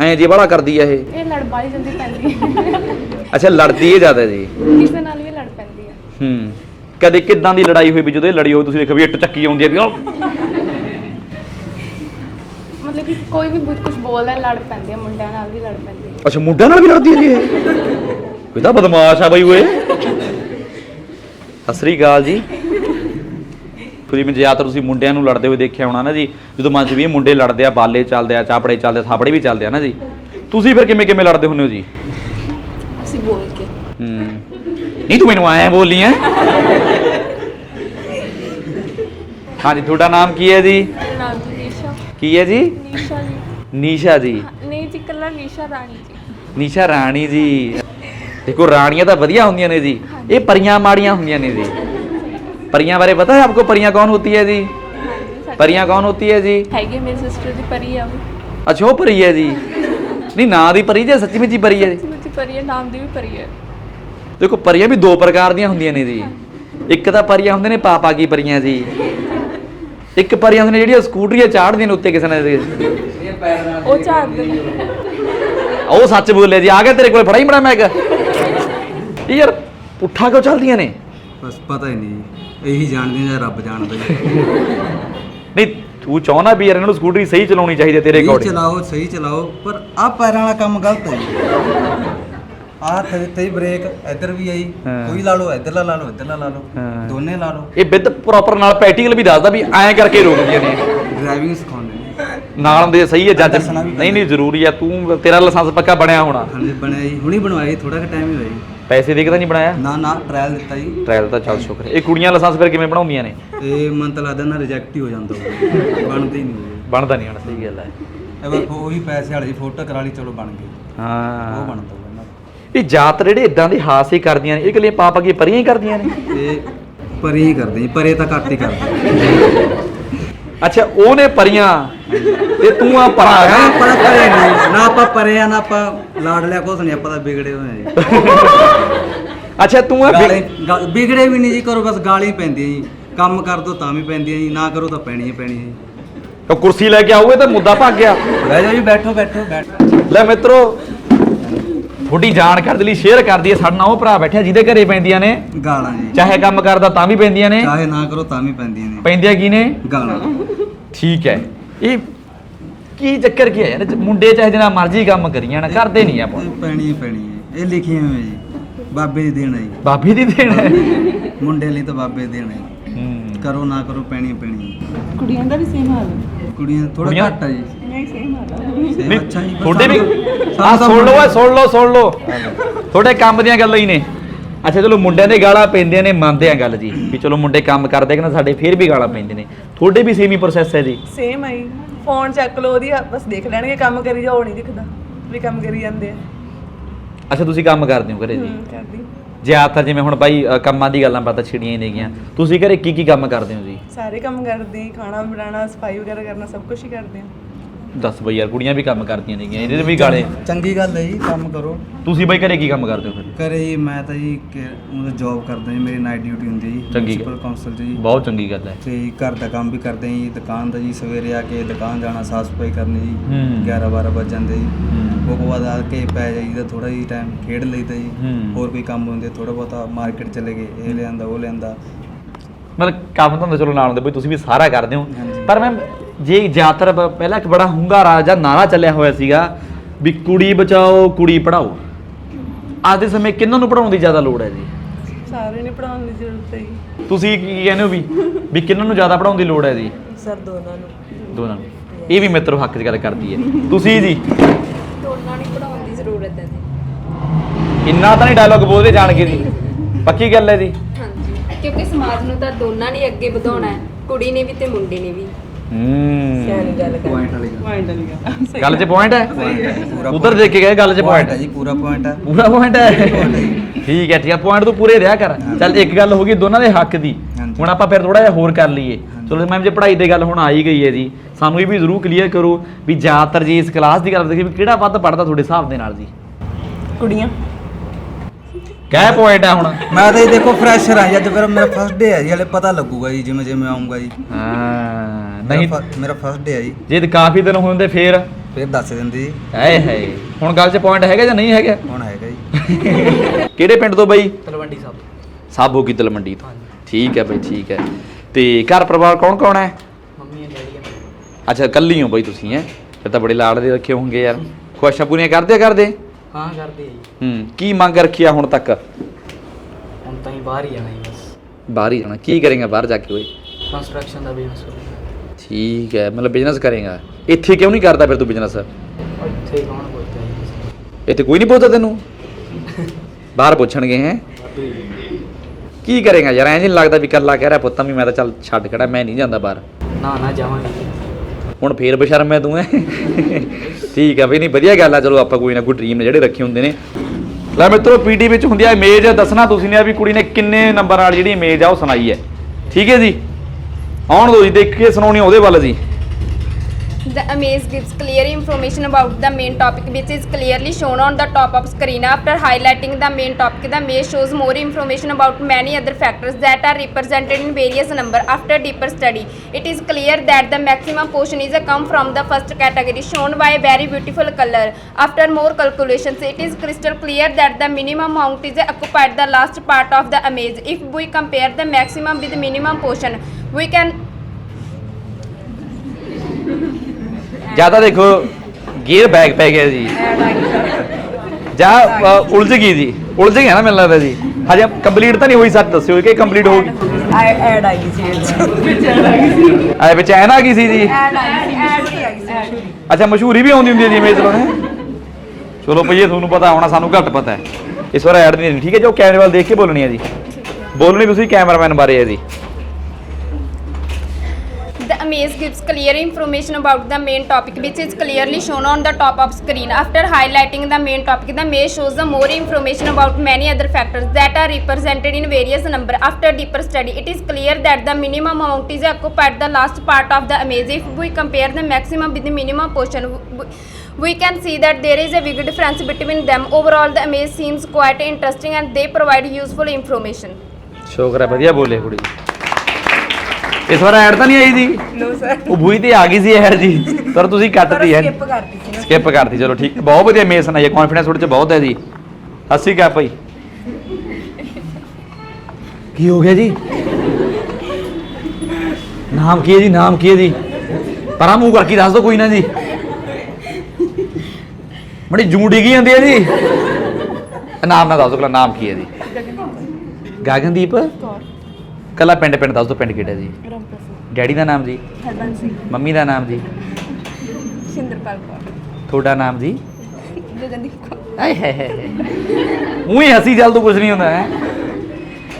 ਐਂ ਜੇ ਬੜਾ ਕਰਦੀ ਆ ਇਹ। ਇਹ ਲੜ ਬਾਲੀ ਜਲਦੀ ਪੈਂਦੀ ਹੈ। ਅੱਛਾ ਲੜਦੀ ਇਹ ਜ਼ਿਆਦਾ ਜੀ। ਕਿਸੇ ਨਾਲ ਵੀ ਲੜ ਪੈਂਦੀ ਹੈ। ਹੂੰ। ਕਦੇ ਕਿਦਾਂ ਦੀ ਲੜਾਈ ਹੋਈ ਵੀ ਜਦੋਂ ਇਹ ਲੜੀ ਹੋਈ ਤੁਸੀਂ ਦੇਖੋ ਵੀ ਇੱਟ ਚੱਕੀ ਆਉਂਦੀ ਹੈ ਵੀ ਉਹ ਮਤਲਬ ਕਿ ਕੋਈ ਵੀ ਕੁਝ ਬੋਲਦਾ ਹੈ, ਲੜ ਪੈਂਦੀ ਹੈ ਮੁੰਡਿਆਂ ਨਾਲ ਵੀ ਲੜ ਪੈਂਦੀ ਹੈ। ਅੱਛਾ ਮੁੰਡਿਆਂ ਨਾਲ ਵੀ ਲੜਦੀ ਹੈ ਜੀ ਇਹ? ਕੋਈ ਤਾਂ ਬਦਮਾਸ਼ ਆ ਬਈ ਓਏ। ਸਤਿ ਸ੍ਰੀ ਅਕਾਲ ਜੀ। ਮੈਂ ਜ਼ਿਆਦਾਤਰ ਤੁਸੀਂ ਮੁੰਡਿਆਂ ਨੂੰ ਲੜਦੇ ਹੋਏ ਦੇਖਿਆ ਹੋਣਾ ਨਾ ਜੀ ਜਦੋਂ ਮਨ 'ਚ ਵੀ ਇਹ ਮੁੰਡੇ ਲੜਦੇ ਆ ਬਾਲੇ ਚੱਲਦੇ ਆ ਚਾਪੜੇ ਚੱਲਦੇ ਆ ਥਾਪੜੇ ਵੀ ਚੱਲਦੇ ਆ ਨਾ ਜੀ। ਤੁਸੀਂ ਫਿਰ ਕਿਵੇਂ ਕਿਵੇਂ ਲੜਦੇ ਹੁੰਦੇ ਹੋ ਜੀ? ਅਸੀਂ ਬੋਲ ਕੇ। ਹੂੰ। ਨਹੀਂ ਤੂੰ ਮੈਨੂੰ ਆਇਆ ਬੋਲੀ ਹਾਂਜੀ ਤੁਹਾਡਾ ਨਾਮ ਕੀ ਹੈ ਜੀ? ਨਾਮ ਜੀ ਨੀਸ਼ਾ। ਕੀ ਹੈ ਜੀ? ਨੀਸ਼ਾ ਜੀ। ਨੀਸ਼ਾ ਜੀ। ਨਹੀਂ ਜੀ ਕੱਲਾ ਨੀਸ਼ਾ ਰਾਣੀ ਜੀ। ਨੀਸ਼ਾ ਰਾਣੀ ਜੀ। ਦੇਖੋ ਰਾਣੀਆਂ ਤਾਂ ਵਧੀਆ ਹੁੰਦੀਆਂ ਨੇ ਜੀ। ਇਹ ਪਰੀਆਂ ਮਾੜੀਆਂ ਹੁੰਦੀਆਂ ਨੇ ਜੀ। ਪਰੀਆਂ ਬਾਰੇ ਪਤਾ ਹੈ ਆਪਕੋ ਪਰੀਆਂ ਕੌਣ ਹੋਤੀ ਹੈ ਜੀ? ਹਾਂਜੀ ਸਾਡੀ ਪਰੀਆਂ ਕੌਣ ਹੋਤੀ ਹੈ ਜੀ? ਹੈਗੀ ਮੇਰੀ ਸਿਸਟਰ ਦੀ ਪਰੀ ਆ ਉਹ। ਅੱਛਾ ਉਹ ਪਰੀ ਹੈ ਜੀ। ਨਹੀਂ ਨਾਂ ਦੀ ਪਰੀ ਜੇ ਸੱਚੀ ਵਿੱਚ ਹੀ ਪਰੀ ਹੈ ਜੀ? ਸੱਚੀ ਪਰੀ ਹੈ ਨਾਮ ਦੀ ਵੀ ਪਰੀ ਹੈ। ਦੇਖੋ ਪਰੀਆਂ ਵੀ ਦੋ ਪ੍ਰਕਾਰ ਦੀਆਂ ਹੁੰਦੀਆਂ ਨੇ ਜੀ। ਇੱਕ ਤਾਂ ਪਰੀਆਂ ਹੁੰਦੇ ਨੇ ਪਾਪਾ ਕੀ ਪਰੀਆਂ ਜੀ। ਇੱਕ ਪਰੀਆਂ ਹੁੰਦੀਆਂ ਨੇ ਜਿਹੜੀਆਂ ਸਕੂਟਰੀਆਂ ਚਾੜਦੀਆਂ ਨੇ ਉੱਤੇ ਕਿਸੇ ਨੇ ਦੇ। ਉਹ ਝਾੜਦੇ ਨੇ। ਉਹ ਸੱਚ ਬੋਲੇ ਜੀ ਆ ਗਿਆ ਤੇਰੇ ਕੋਲ ਫੜਾ ਹੀ ਬੜਾ ਮੈਗ ਯਾਰ ਪੁੱਠਾ ਕਿਉਂ ਚੱਲਦੀਆਂ ਨੇ? ਬਸ ਪਤਾ ਹੀ ਨਹੀਂ। ਇਹੀ ਜਾਣਦੇ ਜਾਂ ਰੱਬ ਜਾਣਦਾ ਜੀ ਨਹੀਂ ਤੂੰ ਚਾਹਣਾ ਵੀ ਯਾਰ ਇਹਨਾਂ ਨੂੰ ਸਕੂਟਰੀ ਸਹੀ ਚਲਾਉਣੀ ਚਾਹੀਦੀ ਹੈ ਤੇਰੇ ਸਹੀ ਅਕੋਰਡਿੰਗ ਚਲਾਓ ਸਹੀ ਚਲਾਓ ਪਰ ਆ ਪੈਰਾਂ ਵਾਲਾ ਕੰਮ ਗਲਤ ਹੈ ਜੀ। ਆਹ ਤੇ ਤੇ ਬ੍ਰੇਕ ਇੱਧਰ ਵੀ ਆਈ ਹਾਂ। ਕੋਈ ਲਾ ਲਓ ਇੱਧਰਲਾ ਲਾ ਲਓ ਇੱਧਰਲਾ ਲਾ ਲਓ ਹਾਂ। ਦੋਨੇ ਲਾ ਲਓ। ਇਹ ਵਿਦ ਪ੍ਰੋਪਰ ਨਾਲ ਪ੍ਰੈਕਟੀਕਲ ਵੀ ਦੱਸਦਾ ਵੀ ਐਂ ਕਰਕੇ ਰੋਕਦੀਆਂ ਨੇ। ਡਰਾਈਵਿੰਗ ਸਿਖਾਉਂਦੇ ਨੇ। ਨਾਲ ਦੇ ਸਹੀ ਹੈ ਜੱਜ ਦੱਸਣਾ ਵੀ। ਨਹੀਂ ਨਹੀਂ ਜ਼ਰੂਰੀ ਹੈ ਤੂੰ ਤੇਰਾ ਲਾਇਸੈਂਸ ਪੱਕਾ ਬਣਿਆ ਹੋਣਾ। ਹਾਂਜੀ ਬਣਿਆ ਜੀ ਹੁਣੀ ਬਣਵਾਈ ਥੋੜਾ ਕੁ ਟਾਈਮ ਹੀ ਹੋਇਆ ਜੀ। ਪੈਸੇ ਦੇ ਕੇ ਤਾਂ ਨਹੀਂ ਬਣਾਇਆ? ਨਾ ਨਾ ਟ੍ਰਾਇਲ ਦਿੱਤਾ ਜੀ। ਟ੍ਰਾਇਲ ਤਾਂ ਚੱਲ ਸ਼ੁਕਰ ਹੈ। ਇਹ ਕੁੜੀਆਂ ਲਾਇਸੈਂਸ ਫਿਰ ਕਿਵੇਂ ਬਣਾਉਂਦੀਆਂ ਨੇ? ਤੇ ਮਨ ਤਾਂ ਲੱਗਦਾ ਨਾ ਰਿਜੈਕਟ ਹੀ ਹੋ ਜਾਂਦਾ ਹੋਊ। ਬਣਦੇ ਹੀ ਨਹੀਂ ਬਣਦਾ ਨਹੀਂ ਹਣ ਸਹੀ ਗੱਲ ਹੈ। ਇਹ ਬਸ ਉਹੀ ਪੈਸੇ ਵਾਲੀ ਫੋਟੋ ਕਰਾ ਲਈ ਚਲੋ ਬਣ ਗਈ ਉਹ ਹਾਂ ਬਣਦਾ ਹੋਊਗਾ ਨਾ ਇਹ ਜਾਤ ਜਿਹੜੇ ਇਦਾਂ ਦੇ ਹਾਸੇ ਕਰਦੀਆਂ ਨੇ ਇਹ ਕੱਲੀਆਂ ਪਾਪਾ ਕੀ ਪਰੀਆਂ ਹੀ ਕਰਦੀਆਂ ਨੇ। ਤੇ ਪਰੇ ਹੀ ਕਰਦੇ ਜੀ ਪਰੇ ਤਾਂ ਘੱਟ ਹੀ ਕਰਦੇ। ਅੱਛਾ ਉਹਨੇ ਪਰੀਆਂ। ਤੇ ਤੂੰ ਆ ਪਰਾ ਨਾ ਹੈ? ਆਪਾਂ ਪਰੇ ਨਹੀਂ ਨਾ ਆਪਾਂ ਪਰੇ ਆ ਨਾ ਆਪਾਂ ਲਾੜ ਲਿਆ ਕੁਛ ਨਹੀਂ ਆਪਾਂ ਤਾਂ ਵਿਗੜੇ ਹੋਏ ਆ ਜੀ। ਅੱਛਾ ਤੂੰ ਆ ਗਾਲੀ ਗਾ- ਵਿਗੜੇ ਵੀ ਨਹੀਂ ਜੀ ਕਰੋ ਬਸ ਗਾਲੀ ਪੈਂਦੀ ਜੀ। ਕੰਮ ਕਰ ਦੋ ਤਾਂ ਵੀ ਪੈਂਦੀਆਂ ਜੀ ਨਾ ਕਰੋ ਤਾਂ ਪੈਣੀ ਹੀ ਪੈਣੀ ਜੀ। ਉਹ ਕੁਰਸੀ ਲੈ ਕੇ ਆਓਗੇ ਤਾਂ ਮੁੱਦਾ ਭੱਗ ਗਿਆ। ਬਹਿ ਜਾਓ ਜੀ ਬੈਠੋ ਬੈਠੋ ਬੈਠੋ। ਲੈ ਮਿੱਤਰੋ ਤੁਹਾਡੀ ਜਾਣਕਾਰੀ ਦੇ ਲਈ ਸ਼ੇਅਰ ਕਰ ਦਈਏ ਸਾਡੇ ਨਾਲ ਉਹ ਭਰਾ ਬੈਠਿਆ ਜਿਹਦੇ ਘਰੇ ਪੈਂਦੀਆਂ ਨੇ। ਗਾਲਾਂ ਜੀ। ਚਾਹੇ ਕੰਮ ਕਰਦਾ ਤਾਂ ਵੀ ਪੈਂਦੀਆਂ ਨੇ। ਚਾਹੇ ਨਾ ਕਰੋ ਤਾਂ ਵੀ ਪੈਂਦੀਆਂ ਨੇ। ਪੈਂਦੀਆਂ ਕੀ ਨੇ? ਗਾਲਾਂ। ਠੀਕ ਹੈ। ਇਹ ਕੀ ਚੱਕਰ ਕੀ ਹੈ ਯਾਰ? ਮੁੰਡੇ ਚਾਹੇ ਜਿੰਨਾ ਮਰਜ਼ੀ ਕੰਮ ਕਰੀਏ ਨਾ ਕਰਦੇ ਨਹੀਂ ਆਪਾਂ। ਇਹ ਪੈਣੀ ਹੀ ਪੈਣੀ ਹੈ ਇਹ ਲਿਖੀ ਹੋਈ ਹੈ ਜੀ। ਬਾਬੇ ਦੀ ਦੇਣ ਹੈ ਜੀ ਬਾਬੇ ਦੀ ਦੇਣ ਹੈ ਮੁੰਡੇ ਲਈ ਤਾਂ ਬਾਬੇ ਦੀ ਦੇਣ ਹੈ ਜੀ। ਹੂੰ। ਕਰੋ ਨਾ ਕਰੋ ਪੈਣੀ ਹੀ ਪੈਣੀ ਹੈ ਕੁੜੀਆਂ ਦਾ ਵੀ ਸੇਮ ਹਾਲ ਹੈ। ਕੁੜੀਆਂ ਥੋੜਾ ਕੁੜੀਆਂ? ਘੱਟ ਹੈ ਜੀ। ਨਹੀਂ ਸੇਮ ਹਾਲ ਹੈ ਨਹੀਂ, ਅੱਛਾ ਜੀ ਪਰ ਤੁਹਾਡੇ ਵੀ ਸਾਨੂੰ- ਆ ਸੁਣ ਲਓ ਓਏ ਸੁਣ ਲਓ ਸੁਣ ਲਓ। ਤੁਹਾਡੇ ਕੰਮ ਦੀਆਂ ਗੱਲਾਂ ਹੀ ਨੇ। ਅੱਛਾ ਚਲੋ ਮੁੰਡਿਆਂ ਦੇ ਗਾਲਾਂ ਪੈਂਦੀਆਂ ਨੇ ਮੰਨਦੇ ਆ ਗੱਲ ਜੀ। ਵੀ ਚਲੋ ਮੁੰਡੇ ਕੰਮ ਕਰਦੇ ਕਿ ਨਾ ਸਾਡੇ ਫੇਰ ਵੀ ਗਾਲਾਂ ਪੈਂਦੇ ਨੇ। ਤੁਹਾਡੇ ਵੀ ਸੇਮ ਹੀ ਪ੍ਰੋਸੈਸ ਹੈ ਜੀ? ਸੇਮ ਹੈ ਫੋਨ ਚੱਕ ਲਓ ਉਹਦੀ ਬਸ ਦੇਖ ਲੈਣਗੇ ਕੰਮ ਕਰੀ ਜਾਓ ਨਹੀਂ ਦਿਖਦਾ ਵੀ ਕੰਮ ਕਰੀ ਜਾਂਦੇ ਆ। ਅੱਛਾ ਤੁਸੀਂ ਕੰਮ ਕਰਦੇ ਹੋ ਘਰੇ ਜੀ? ਹੂੰ ਕਰਦੀ। ਜ਼ਿਆਦਾਤਰ ਜਿਵੇਂ ਹੁਣ ਬਾਈ ਅ, ਕੰਮਾਂ ਦੀ ਗੱਲਾਂ ਬਾਤਾਂ ਛਿੜੀਆਂ ਹੀ ਨੇਗੀਆਂ ਤੁਸੀਂ ਘਰੇ ਕੀ ਕੀ ਕੰਮ ਕਰਦੇ ਹੋ ਜੀ? ਸਾਰੇ ਕੰਮ ਕਰਦੇ ਖਾਣਾ ਬਣਾਉਣਾ ਸਫ਼ਾਈ ਵਗੈਰਾ ਕਰਨਾ ਸਭ ਕੁਝ ਹੀ ਕਰਦੇ ਆ ਦੱਸ ਬਈ ਯਾਰ ਕੁੜੀਆਂ ਵੀ ਕੰਮ ਕਰਦੀਆਂ ਨੇਗੀਆਂ ਇਹਦੇ ਵੀ ਗਾਲੇ ਚੰਗੀ ਗੱਲ ਹੈ ਜੀ ਕੰਮ ਕਰੋ ਤੁਸੀਂ ਬਾਈ ਘਰੇ ਕੀ ਕੰਮ ਕਰਦੇ ਹੋ ਫਿਰ ਘਰੇ ਜੀ ਮੈਂ ਤਾਂ ਜੀ ਉਹ ਜੌਬ ਕਰਦਾ ਜੀ ਮੇਰੀ ਨਾਈਟ ਡਿਊਟੀ ਹੁੰਦੀ ਜੀ ਚੰਗੀ ਗੱਲ। ਕਾਉਂਸਲ 'ਚ ਜੀ ਬਹੁਤ ਚੰਗੀ ਗੱਲ ਹੈ ਤੇ ਘਰ ਦਾ ਕੰਮ ਵੀ ਕਰਦੇ ਜੀ ਦੁਕਾਨ ਦਾ ਜੀ ਸਵੇਰੇ ਆ ਕੇ ਦੁਕਾਨ ਜਾਣਾ ਸਾਫ਼ ਸਫ਼ਾਈ ਕਰਨੀ ਜੀ ਹੂੰ। 11 12 ਵਜ ਜਾਂਦੇ ਜੀ। ਉਹ ਤੋਂ ਬਾਅਦ ਆ ਕੇ ਪੈ ਜਾਈਦਾ ਥੋੜਾ ਜੀ ਟਾਈਮ ਖੇਡ ਲਈਦਾ ਜੀ ਹੂੰ। ਹੋਰ ਕੋਈ ਕੰਮ ਹੁੰਦੇ ਥੋੜਾ ਬਹੁਤਾ ਮਾਰਕੀਟ ਚਲੇ ਗਏ ਇਹ ਲਿਆਂਦਾ ਉਹ ਲਿਆਂਦਾ ਮਤਲਬ ਕੰਮ ਤਾਂ ਚਲੋ ਨਾਲ ਹੁੰਦੇ ਬਈ ਤੁਸੀਂ ਵੀ ਸਾਰਾ ਕਰਦੇ ਹੋ ਹਾਂਜੀ। ਪਰ ਮੈਂ ਜੇ ਜ਼ਿਆਦਾਤਰ ਬ- ਪਹਿਲਾਂ ਇੱਕ ਬੜਾ ਹੁੰਗਾਰਾ ਜਾਂ ਨਾਰਾ ਚੱਲਿਆ ਹੋਇਆ ਸੀਗਾ ਵੀ ਕੁੜੀ ਬਚਾਓ ਕੁੜੀ ਪੜਾਓ ਅੱਜ ਦੇ ਸਮੇਂ ਕਿਹਨਾਂ ਨੂੰ ਪੜਾਉਣ ਦੀ ਜ਼ਿਆਦਾ ਲੋੜ ਹੈ ਜੀ? ਸਾਰੇ ਨੇ ਪੜਾਉਣ ਦੀ ਜ਼ਰੂਰਤ ਹੈ ਜੀ। ਤੁਸੀਂ ਕੀ ਕਹਿੰਦੇ ਹੋ ਵੀ ਵੀ ਕਿਹਨਾਂ ਨੂੰ ਜ਼ਿਆਦਾ ਪੜਾਉਣ ਦੀ ਲੋੜ ਹੈ ਜੀ? ਸਰ ਦੋਨਾਂ ਨੂੰ। ਦੋਨਾਂ ਨੂੰ। ਇਹ ਵੀ ਮਿੱਤਰੋ ਹੱਕ 'ਚ ਗੱਲ ਕਰਦੀ ਹੈ। ਤੁਸੀਂ ਜੀ? ਦੋਨਾਂ ਨੂੰ ਪੜਾਉਣ ਦੀ ਜ਼ਰੂਰਤ ਹੈ ਜੀ। ਇੰਨਾ ਤਾਂ ਨਹੀਂ ਡਾਇਲੌਗ ਬੋਲਦੇ ਜਾਣ ਕੇ ਜੀ। ਪੱਕੀ ਗੱਲ ਹੈ ਜੀ। ਹਾਂਜੀ। ਕਿਉਂਕਿ ਸਮਾਜ ਨੂੰ ਤਾਂ ਦੋਨਾਂ ਨੇ ਅੱਗੇ ਵਧਾਉਣਾ ਹੈ। ਕੁੜੀ ਨੇ ਵੀ ਤੇ ਮੁੰਡੇ ਨੇ ਵੀ। ਹੂੰ। ਗੱਲ ਪੁਆਇੰਟ ਵਾਲੀ ਗੱਲ। ਪੁਆਇੰਟ ਵਾਲੀ ਗੱਲ। ਸਹੀ ਗੱਲ 'ਚ ਪੁਆਇੰਟ ਹੈ? ਪੂਰਾ ਉਧਰ ਦੇਖ ਕੇ ਗਏ ਗੱਲ 'ਚ ਪੁਆਇੰਟ ਹੈ ਜੀ ਪੂਰਾ ਪੁਆਇੰਟ ਹੈ। ਪੂਰਾ ਪੁਆਇੰਟ ਹੈ। ਠੀਕ ਹੈ ਠੀਕ ਹੈ। ਪੁਆਇੰਟ ਤੋਂ ਪੂਰੇ ਰਿਹਾ ਕਰ। ਚੱਲ ਇੱਕ ਗੱਲ ਹੋ ਗਈ ਦੋਨਾਂ ਦੇ ਹੱਕ ਦੀ। ਹਾਂਜੀ। ਹੁਣ ਆਪਾਂ ਫਿਰ ਥੋੜਾ ਜਿਹਾ ਹੋਰ ਕਰ ਲਈਏ। ਚਲੋ ਮੈਮ ਜੇ ਪੜ੍ਹਾਈ ਦੀ ਗੱਲ ਹੁਣ ਆ ਹੀ ਗਈ ਹੈ ਜੀ ਸਾਨੂੰ ਇਹ ਵੀ ਜ਼ਰੂਰ ਕਲੀਅਰ ਕਰੋ ਵੀ ਜ਼ਿਆਦਾਤਰ ਜੀ ਇਸ ਕਲਾਸ ਦੀ ਗੱਲ ਦੇਖੀ ਵੀ ਕਿਹੜਾ ਵੱਧ ਪੜਦਾ ਤੁਹਾਡੇ ਹਿਸਾਬ ਦੇ ਨਾਲ ਜੀ? ਕੁੜੀਆਂ। ਕਹਿ ਪੁਆਇੰਟ ਹੈ ਹੁਣ? ਮੈਂ ਤਾਂ ਜੀ ਦੇਖੋ ਫਰੈਸ਼ਰ ਆ ਜੀ ਅੱਜ ਮੇਰਾ ਮੇਰਾ ਫਸਟ ਡੇ ਹੈ ਜੀ ਹਲੇ ਪਤਾ ਲੱਗੂਗਾ ਜੀ ਜਿਵੇਂ ਜਿਵੇਂ ਆਉਂਗਾ ਜੀ। ਹਾਂ। ਨਹੀਂ। ਮੇਰਾ ਫਸਟ ਡੇ ਹੈ ਜੀ। ਜੇ ਤੇ ਕਾਫੀ ਦਿਨ ਹੁੰਦੇ ਫੇਰ? ਫਿਰ ਦੱਸ ਦਿੰਦੇ ਜੀ। ਐ ਹੈ ਹੁਣ ਗੱਲ 'ਚ ਪੁਆਇੰਟ ਹੈਗਾ ਜਾਂ ਨਹੀਂ ਹੈਗਾ? ਹੁਣ ਹੈਗਾ ਜੀ। ਕਿਹੜੇ ਪਿੰਡ ਤੋਂ ਬਈ? ਤਲਵੰਡੀ ਸਾਹਿਬ। ਸਾਬੋ ਕੀ ਤਲਮੰਡੀ ਤੋਂ। ਠੀਕ ਹੈ ਬਈ ਠੀਕ ਹੈ। ਤੇ ਘਰ ਪਰਿਵਾਰ ਕੌਣ ਕੌਣ ਹੈ? ਮੰਮੀ ਡੈਡੀ ਅੱਛਾ ਕੱਲੀ ਹੋ ਬਈ ਤੁਸੀਂ ਹੈ? ਫਿਰ ਤਾਂ ਬੜੇ ਲਾੜ ਦੇ ਰੱਖੇ ਹੋਣਗੇ ਯਾਰ। ਖੁਆਇਸ਼ਾਂ ਪੂਰੀਆਂ ਕਰਦੇ ਆ ਕਰਦੇ ਹਾਂ ਕਰਦੇ ਆ ਜੀ। ਹੂੰ ਕੀ ਮੰਗ ਰੱਖੀ ਆ ਹੁਣ ਤੱਕ? ਹੁਣ ਤਾਂ ਹੀ ਬਾਹਰ ਹੀ ਜਾਣਾ ਜੀ ਬਸ। ਬਾਹਰ ਹੀ ਜਾਣਾ। ਕੀ ਕਰੇਗਾ ਬਾਹਰ ਜਾ ਕੇ ਓਏ ਕੰਸਟਰਕਸ਼ਨ ਦਾ ਬਿਜ਼ਨਸ ਠੀਕ ਹੈ ਮਤਲਬ ਬਿਜ਼ਨਸ ਕਰੇਗਾ। ਇੱਥੇ ਕਿਉਂ ਨਹੀਂ ਕਰਦਾ ਫਿਰ ਤੂੰ ਬਿਜ਼ਨਸ ਇੱਥੇ ਕੌਣ ਪੁੱਛਦਾ ਜੀ ਕਿਸੇ ਨੂੰ? ਇੱਥੇ ਕੋਈ ਨਹੀਂ ਪੁੱਛਦਾ ਤੈਨੂੰ? ਬਾਹਰ ਪੁੱਛਣਗੇ ਹੈ। ਕੀ ਕਰੇਗਾ ਯਾਰ ਐਂ ਨਹੀਂ ਲੱਗਦਾ ਵੀ ਕੱਲਾ ਕਹਿ ਰਿਹਾ ਪੁੱਤਾਂ ਵੀ ਮੈਂ ਤਾਂ ਚੱਲ ਛੱਡ ਖੜਾ ਮੈਂ ਨਹੀਂ ਜਾਂਦਾ ਬਾਹਰ। ਨਾ ਨਾ ਜਾਵਾਂਗੇ ਜੀ। ਹੁਣ ਫੇਰ ਬਸ਼ਰਮ ਹੈ ਤੂੰ ਹੈ? ਠੀਕ ਹੈ ਬਈ ਨਹੀਂ ਵਧੀਆ ਗੱਲ ਆ ਚਲੋ ਆਪਾਂ ਕੋਈ ਨਾ ਕੋਈ ਡ੍ਰੀਮ ਨੇ ਜਿਹੜੇ ਰੱਖੇ ਹੁੰਦੇ ਨੇ। ਲੈ ਮਿੱਤਰੋ ਪੀਟੀ ਵਿੱਚ ਹੁੰਦੀ ਆ ਇਮੇਜ ਦੱਸਣਾ ਤੁਸੀਂ ਨੇ ਆ ਵੀ ਕੁੜੀ ਨੇ ਕਿੰਨੇ ਨੰਬਰ ਨਾਲ ਜਿਹੜੀ ਇਮੇਜ ਆ ਉਹ ਸੁਣਾਈ ਹੈ। ਠੀਕ ਹੈ ਜੀ? ਆਉਣ ਦੋ ਜੀ ਦੇਖ ਕੇ ਸੁਣਾਉਣੀ ਉਹਦੇ ਵੱਲ ਜੀ। The image gives clear information about the main topic which is clearly shown on the top of screen. After highlighting the main topic, the image shows more information about many other factors that are represented in various number. After deeper study, it is clear that the maximum portion is a come from the first category shown by a very beautiful color. After more calculations, it is crystal clear that the minimum amount is occupied the last part of the image. If we compare the maximum with minimum portion, we can ਜ਼ਿਆਦਾ ਦੇਖੋ gear bag ਪੈ ਗਿਆ ਜੀ। ਜਾਂ ਅ, ਉਲਝ ਗਈ ਜੀ। ਉਲਝ ਗਿਆ ਨਾ ਮੈਨੂੰ ਲੱਗਦਾ ਜੀ। ਹਜੇ ਕੰਪਲੀਟ ਤਾਂ ਨਹੀਂ ਹੋਈ ਸੱਚ ਦੱਸਿਓ ਕਿ ਕੰਪਲੀਟ ਹੋ ਗਈ। ਐਡ ਐਡ ਆਈ ਸੀ ਵਿੱਚ ਐਨ ਆ ਗਈ ਸੀ ਜੀ। ਐਡ ਆਈ ਐਡ ਆਈ ਸੀ। ਅੱਛਾ ਮਸ਼ਹੂਰੀ ਵੀ ਆਉਂਦੀ ਹੁੰਦੀ ਹੈ ਜੀ ਇਮੇਜ ਤੋਂ ਹੈਂ? ਚਲੋ ਭਈਏ ਤੁਹਾਨੂੰ ਪਤਾ ਹੋਣਾ ਸਾਨੂੰ ਘੱਟ ਪਤਾ ਹੈ। ਇਸ ਵਾਰ ਐਡ ਨਹੀਂ ਦੇਣੀ ਠੀਕ ਹੈ ਜੋ ਕੈਮਰੇ ਵੱਲ ਦੇਖ ਕੇ ਬੋਲਣੀ ਹੈ ਜੀ। ਬੋਲਣੀ ਤੁਸੀਂ ਕੈਮਰਾਮੈਨ ਬਾਰੇ ਹੈ ਜੀ। The image gives clear information about the main topic which is clearly shown on the top of screen. After highlighting the main topic, the image shows the more information about many other factors that are represented in various number. After deeper study, it is clear that the minimum amount is occupied the last part of the image. If we compare the maximum with the minimum portion, w- we can see that there is a big difference between them. Overall, the image seems quite interesting and they provide useful information. ਸ਼ੁਕਰ ਹੈ ਵਧੀਆ ਬੋਲੇ ਕੁੜੀ ਇਸ ਵਾਰ add ਤਾਂ ਨਹੀਂ ਆਈ ਜੀ no sir ਉਹ ਬੂਈ ਤੇ ਆ ਗਈ ਸੀ ਐਡ ਜੀ। ਪਰ ਤੁਸੀਂ ਕੱਟਤੀ ਹੈ। ਸਕਿਪ ਕਰਤੀ ਸੀ ਨਾ। ਸਕਿਪ ਕਰਤੀ ਚਲੋ ਠੀਕ। ਬਹੁਤ ਵਧੀਆ ਇਮੇਜ ਸੁਣਾਈ ਹੈ ਕੌਨਫੀਡੈਂਸ ਤੁਹਾਡੇ ਚ ਬਹੁਤ ਹੈ ਜੀ। ਹੱਸੀ ਕਾ ਭਾਈ। ਕੀ ਹੋ ਗਿਆ ਜੀ? ਨਾਮ ਕੀ ਹੈ ਜੀ? ਨਾਮ ਕੀ ਹੈ ਜੀ? ਪਰਾਂ ਮੂੰਹ ਕਰਕੇ ਦੱਸ ਦੋ ਕੋਈ ਨਾ ਜੀ। ਬੜੀ ਜੂੜੀ ਕੀ ਜਾਂਦੀ ਹੈ ਜੀ। ਨਾਮ ਨਾ ਦੱਸ ਦੋ ਕਲਾ ਨਾਮ ਕੀ ਹੈ ਜੀ? ਗਗਨਦੀਪ? ਕੱਲਾ ਪਿੰਡ ਪਿੰਡ ਦੱਸ ਦੋ ਪਿੰਡ ਕਿਹੜਾ ਜੀ? ਸਿੰਘ ਡੈਡੀ ਦਾ ਨਾਮ ਜੀ? ਹਰਬੰਸ ਸਿੰਘ। ਮੰਮੀ ਦਾ ਨਾਮ ਜੀ? ਸਿੰਦਰਪਾਲ ਕੌਰ। ਤੁਹਾਡਾ ਨਾਮ ਜੀ? ਗਗਨਦੀਪ ਕੌਰ। ਆਏ ਹੈ ਹੈ ਉਹੀ ਹਸੀ ਜਲ ਤੋਂ ਕੁਝ ਨਹੀਂ ਹੁੰਦਾ ਹੈ?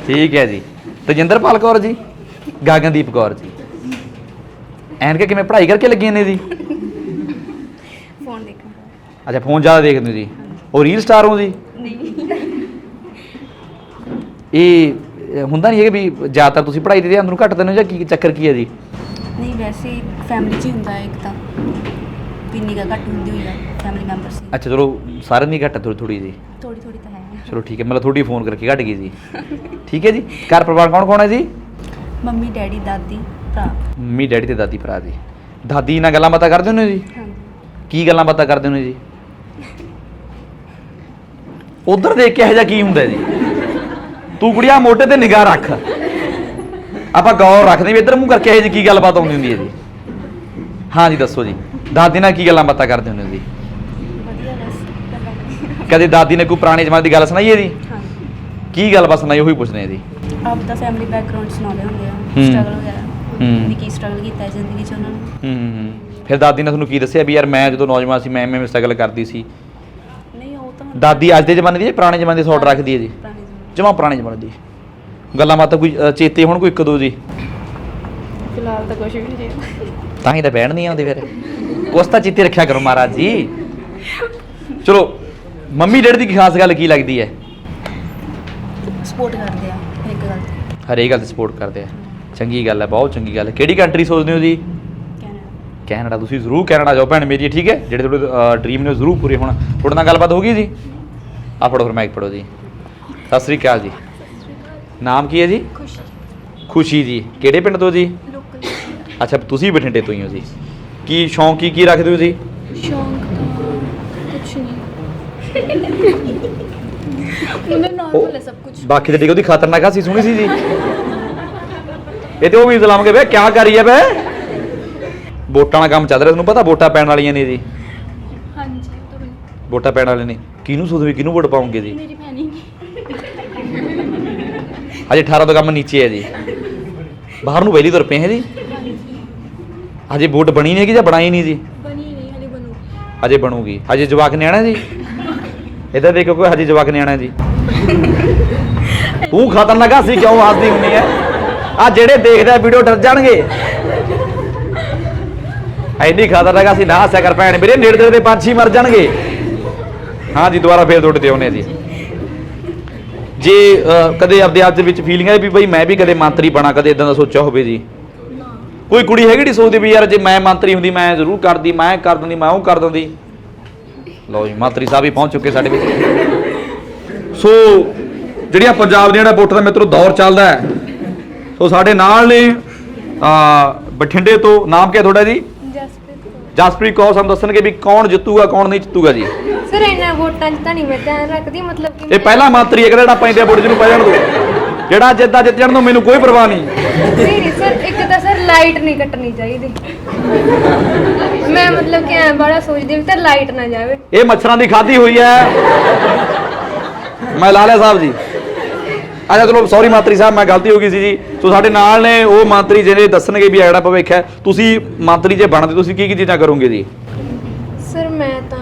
ਠੀਕ ਹੈ ਜੀ। ਤਜਿੰਦਰਪਾਲ ਕੌਰ ਜੀ? ਗਗਨਦੀਪ ਕੌਰ ਜੀ? ਐਨਕੇ ਕਿਵੇਂ ਪੜ੍ਹਾਈ ਕਰਕੇ ਲੱਗੀਆਂ ਨੇ ਜੀ? ਫੋਨ ਦੇਖਾਂ ਅੱਛਾ ਫੋਨ ਜ਼ਿਆਦਾ ਦੇਖਦੇ ਹੋ ਜੀ। ਉਹ ਰੀਲ ਸਟਾਰ ਹੋ ਜੀ? ਨਹੀਂ। ਇਹ ਹੁੰਦਾ ਨਹੀਂ ਹੈ ਵੀ ਜ਼ਿਆਦਾਤਰ ਤੁਸੀਂ ਪੜ੍ਹਾਈ ਦੇ ਧਿਆਨ ਨੂੰ ਘੱਟ ਦਿੰਦੇ ਹੋ ਜਾਂ ਕੀ ਚੱਕਰ ਕੀ ਹੈ ਜੀ ਨਹੀਂ ਵੈਸੇ ਫੈਮਿਲੀ 'ਚ ਹੀ ਹੁੰਦਾ ਹੈ ਇੱਕ ਤਾਂ। ਵੀ ਨਿਗਾ ਘੱਟ ਹੁੰਦੀ ਹੋਈ ਆ ਫੈਮਿਲੀ ਮੈਂਬਰਸ ਦੀ। ਅੱਛਾ ਚਲੋ ਸਾਰਿਆਂ ਦੀ ਘੱਟ ਥੋੜੀ ਥੋੜੀ ਜੀ। ਥੋੜੀ ਥੋੜੀ ਤਾਂ ਹੈ। ਚਲੋ ਠੀਕ ਹੈ ਮਤਲਬ ਤੁਹਾਡੀ ਫੋਨ ਕਰਕੇ ਘਟ ਗਈ ਜੀ। ਠੀਕ ਹੈ ਜੀ ਘਰ ਪਰਿਵਾਰ ਕੌਣ ਕੌਣ ਹੈ ਜੀ? ਮੰਮੀ ਡੈਡੀ ਦਾਦੀ ਭਰਾ। ਮੰਮੀ ਡੈਡੀ ਤੇ ਦਾਦੀ ਭਰਾ ਜੀ। ਦਾਦੀ ਨਾਲ ਗੱਲਾਂ ਬਾਤਾਂ ਕਰਦੇ ਹੁੰਦੇ ਹੋ ਜੀ? ਹਾਂਜੀ। ਕੀ ਗੱਲਾਂ ਬਾਤਾਂ ਕਰਦੇ ਹੁੰਦੇ ਜੀ? ਉਧਰ ਦੇਖ ਕੇ ਇਹੋ ਜਿਹਾ ਕੀ ਹੁੰਦਾ ਜੀ? ਤੂੰ ਕੁੜੀਆ ਮੋਢੇ ਤੇ ਨਿਗਾਹ ਰੱਖ। ਆਪਾਂ ਗੌਰ ਰੱਖਦੇ ਵੀ ਇੱਧਰ ਮੂੰਹ ਕਰਕੇ ਇਹੋ ਜਿਹੀ ਕੀ ਗੱਲਬਾਤ ਆਉਂਦੀ ਹੁੰਦੀ ਹੈ ਜੀ? ਹਾਂ ਜੀ ਦੱਸੋ ਜੀ। ਦਾਦੀ ਨਾਲ ਕੀ ਗੱਲਾਂ ਬਾਤਾਂ ਕਰਦੇ ਹੁੰਦੇ ਹੋ ਜੀ? ਵਧੀਆ ਬਸ ਗੱਲਾਂ ਕਰੀ। ਕਦੇ ਦਾਦੀ ਨੇ ਕੋਈ ਪੁਰਾਣੇ ਜ਼ਮਾਨੇ ਦੀ ਗੱਲ ਸੁਣਾਈ ਹੈ ਜੀ? ਹਾਂਜੀ ਕੀ ਗੱਲਬਾਤ ਸੁਣਾਈ ਉਹੀ ਪੁੱਛਦੇ ਆ ਜੀ। ਆਪ ਦਾ ਫੈਮਿਲੀ ਬੈਕਗ੍ਰਾਉਂਡ ਸੁਣਾਉਂਦੇ ਹੁੰਦੇ ਆ ਹੂੰ। ਸਟਰਗਲ ਵਗੈਰਾ। ਹੂੰ। ਵੀ ਕੀ ਸਟਰਗਲ ਕੀਤਾ ਹੈ ਜ਼ਿੰਦਗੀ 'ਚ ਉਹਨਾਂ ਨੇ? ਹੂੰ ਫਿਰ ਦਾਦੀ ਨੇ ਤੁਹਾਨੂੰ ਕੀ ਦੱਸਿਆ ਵੀ ਯਾਰ ਮੈਂ ਜਦੋਂ ਨੌਜਵਾਨ ਸੀ ਮੈਂ ਐਵੇਂ ਸਟਰਗਲ ਕਰਦੀ ਸੀ? ਨਹੀਂ ਉਹ ਤਾਂ ਦਾਦੀ ਅੱਜ ਦੇ ਜ਼ਮਾਨੇ ਦੀ ਹੈ ਪੁਰਾਣੇ ਜ਼ਮਾਨੇ ਦੀ ਸੌਟ ਰੱਖਦੀ ਹੈ ਜੀ? ਪੁਰਾਣੇ ਜਮਾ ਪੁਰਾਣੇ ਜ਼ਮਾਨੇ ਦੀ। ਗੱਲਾਂ ਬਾਤਾਂ ਕੋਈ ਅ, ਚੇਤੇ ਹੁਣ ਕੋਈ ਇੱਕ ਦੋ ਜੀ? ਫਿਲਹਾਲ ਤਾਂ ਕੁਝ ਵੀ ਨਹੀਂ ਤਾਂ ਹੀ ਤਾਂ ਬਹਿਣ ਨਹੀਂ ਆਉਂਦੀ ਫਿਰ। ਕੁਛ ਤਾਂ ਚੇਤੇ ਰੱਖਿਆ ਕਰੋ ਮਹਾਰਾਜ ਜੀ। ਚਲੋ ਮੰਮੀ ਡੈਡੀ ਦੀ ਕੀ ਖਾਸ ਗੱਲ ਕੀ ਲੱਗਦੀ ਹੈ? ਸਪੋਰਟ ਕਰਦੇ ਆ ਇੱਕ ਗੱਲ ਤੇ। ਹਰੇਕ ਗੱਲ ਤੇ ਸਪੋਰਟ ਕਰਦੇ ਆ। ਚੰਗੀ ਗੱਲ ਹੈ ਬਹੁਤ ਚੰਗੀ ਗੱਲ ਹੈ। ਕਿਹੜੀ ਕੰਟਰੀ ਸੋਚਦੇ ਹੋ ਜੀ? ਕੈਨੇਡਾ। ਕੈਨੇਡਾ ਤੁਸੀਂ ਜ਼ਰੂਰ ਕੈਨੇਡਾ ਜਾਓ ਭੈਣ ਮੇਰੀ ਠੀਕ ਹੈ? ਜਿਹੜੇ ਤੁਹਾਡੇ ਡ੍ਰੀਮ ਨੇ ਉਹ ਜ਼ਰੂਰ ਪੂਰੇ ਹੋਣ। ਤੁਹਾਡੇ ਨਾਲ ਗੱਲਬਾਤ ਹੋ ਗਈ ਜੀ? ਆ ਫੜੋ ਫਿਰ ਮਾਈਕ ਫੜੋ ਜੀ। ਸਤਿ ਸ੍ਰੀ ਅਕਾਲ ਜੀ। ਨਾਮ ਕੀ ਹੈ ਜੀ? ਖੁਸ਼ੀ ਖੁਸ਼ੀ ਜੀ। ਕਿਹੜੇ ਪਿੰਡ ਤੋਂ ਜੀ? ਲੋਕਲ ਅੱਛਾ ਤੁਸੀਂ ਬਠਿੰਡੇ ਤੋਂ ਹੀ ਹੋ ਜੀ। ਕੀ ਸ਼ੌਂਕ ਕੀ ਕੀ ਰੱਖਦੇ ਹੋ ਜੀ? ਸ਼ੌਂਕ ਤਾਂ ਕੁਝ ਨਹੀਂ। ਮੈਨੂੰ ਨਾਰਮਲ ਹੈ ਸਭ ਕੁਝ ਬਾਕੀ ਤੇ ਡਿਗੋ ਦੀ ਖਤਰਨਾਕ ਸੀ ਸੁਣੀ ਸੀ ਜੀ। ਇਹ ਤੇ ਉਹ ਵੀ ਇਸਲਾਮ ਕੇ ਵੇ ਕੀ ਕਰੀ ਹੈ ਵੇ ਵੋਟਾਂ ਦਾ ਕੰਮ ਚੱਲ ਰਿਹਾ ਤੁਹਾਨੂੰ ਪਤਾ ਵੋਟਾਂ ਪੈਣ ਵਾਲੀਆਂ ਨੇ ਜੀ। ਹਾਂਜੀ ਵੋਟਾਂ ਪੈਣ ਵਾਲੇ ਨੇ। ਕਿਹਨੂੰ ਸੋਚਦੇ ਕਿਹਨੂੰ ਵੋਟ ਪਾਉਂਗੇ ਜੀ? ਮੇਰੀ ਅਜੇ 18 ਤੋਂ ਕੰਮ ਨੀਚੇ ਹੈ ਜੀ। ਬਾਹਰ ਨੂੰ ਵੈਲੀ ਤੁਰ ਪਏ ਹੈ ਜੀ। ਅਜੇ ਵੋਟ ਬਣੀ ਨਹੀਂ ਕਿ ਜਾਂ ਬਣਾਈ ਨਹੀਂ ਜੀ? ਬਣੀ ਨਹੀਂ ਹਲੇ ਬਣੂ। ਅਜੇ ਬਣੂਗੀ। ਅਜੇ ਜਵਾਕ ਨਿਆਣਾ ਜੀ? ਇੱਧਰ ਦੇਖੋ ਕੋਈ ਹਜੇ ਜਵਾਕ ਨਿਆਣਾ ਜੀ। ਤੂੰ ਖਤਰਨਾਕ ਸੀ ਕਿਉਂ ਹੱਸਦੀ ਹੁੰਨੀ ਹੈ? ਆ ਜਿਹੜੇ ਦੇਖਦੇ ਵੀਡੀਓ ਡਰ ਜਾਣਗੇ। ਐਨੀ ਖਤਰਨਾਕ ਸੀ ਨਾ ਹੱਸਿਆ ਕਰ ਭੈਣ। ਮੇਰੇ ਨੇੜੇ ਦੇ ਪੰਛੀ ਮਰ ਜਾਣਗੇ। ਹਾਂ ਜੀ ਦੁਬਾਰਾ ਫੇਰ ਦੁੱਟ ਦਿਓ ਨੇ ਜੀ। ਜੇ ਕਦੇ ਆਪਦੇ ਆਪ ਦੇ ਵਿੱਚ ਫੀਲਿੰਗ ਹੈ ਵੀ ਬਈ ਮੈਂ ਵੀ ਕਦੇ ਮੰਤਰੀ ਬਣਾ ਕਦੇ ਇਦਾਂ ਦਾ ਸੋਚਿਆ ਹੋਵੇ ਜੀ? ਕੋਈ ਕੁੜੀ ਹੈਗੀ ਨਹੀਂ ਸੋਚਦੀ ਵੀ ਯਾਰ ਜੇ ਮੈਂ ਮੰਤਰੀ ਹੁੰਦੀ ਮੈਂ ਜ਼ਰੂਰ ਕਰਦੀ ਮੈਂ ਕਰ ਦਿੰਦੀ ਮੈਂ ਉਹ ਕਰ ਦਿੰਦੀ? ਲਓ ਜੀ ਮੰਤਰੀ ਸਾਹਿਬ ਵੀ ਪਹੁੰਚ ਚੁੱਕੇ ਸਾਡੇ ਵਿੱਚ। ਸੋ ਜਿਹੜੀਆਂ ਪੰਜਾਬ ਦੀਆਂ ਜਿਹੜਾ ਵੋਟਾਂ ਦਾ ਮਿੱਤਰੋ ਦੌਰ ਚੱਲਦਾ ਹੈ ਸੋ ਸਾਡੇ ਨਾਲ ਨੇ ਆ ਬਠਿੰਡੇ ਤੋਂ ਨਾਮ ਕੀ ਹੈ ਤੁਹਾਡਾ ਜੀ? ਜਸਪ੍ਰੀਤ ਕੌਰ ਸਾਨੂੰ ਦੱਸਣਗੇ ਵੀ ਕੌਣ ਜਿੱਤੂਗਾ ਕੌਣ ਨਹੀਂ ਜਿੱਤੂਗਾ ਜੀ। ਸਰ ਇਹਨਾਂ ਵੋਟਾਂ 'ਚ ਤਾਂ ਨਹੀਂ ਮੈਂ ਧਿਆਨ ਰੱਖਦੀ ਮਤਲਬ ਕਿ ਇਹ ਪਹਿਲਾ ਮੰਤਰੀ ਹੈ ਕਿਹੜਾ ਜਿਹੜਾ ਪੈਂਦੇ ਵੋਟ ਜਿਹਨੂੰ ਪੈ ਜਾਣ ਦੋ। ਜਿਹੜਾ ਜਿੱਦਾਂ ਜਿੱਤ ਜਾਣ ਦੋ ਮੈਨੂੰ ਕੋਈ ਪਰਵਾਹ ਨਹੀਂ। ਨਹੀਂ ਨਹੀਂ ਸਰ ਇੱਕ ਤਾਂ ਸਰ ਲਾਈਟ ਨਹੀਂ ਕੱਟਣੀ ਚਾਹੀਦੀ। ਮੈਂ ਮਤਲਬ ਕਿ ਐ ਬੜਾ ਸੋਚਦੀ ਵੀ ਤਾਂ ਲਾਈਟ ਨਾ ਜਾਵੇ। ਇਹ ਮੱਛਰਾਂ ਦੀ ਖਾਧੀ ਹੋਈ ਹੈ। ਮੈਂ ਲਾਲਿਆ ਸਾਹਿਬ ਜੀ। ਅੱਛਾ ਚਲੋ ਸੌਰੀ ਮੰਤਰੀ ਸਾਹਿਬ ਮੈਂ ਗਲਤੀ ਹੋ ਗਈ ਸੀ ਜੀ। ਸੋ ਸਾਡੇ ਨਾਲ ਨੇ ਉਹ ਮੰਤਰੀ ਜਿਹੜੇ ਦੱਸਣਗੇ ਵੀ ਜਿਹੜਾ ਭਵਿੱਖ ਹੈ ਤੁਸੀਂ ਮੰਤਰੀ ਜੇ ਬਣਦੇ ਤੁਸੀਂ ਕੀ ਕੀ ਚੀਜ਼ਾਂ ਕਰੋਗੇ ਜੀ? ਸਰ ਮੈਂ ਤਾਂ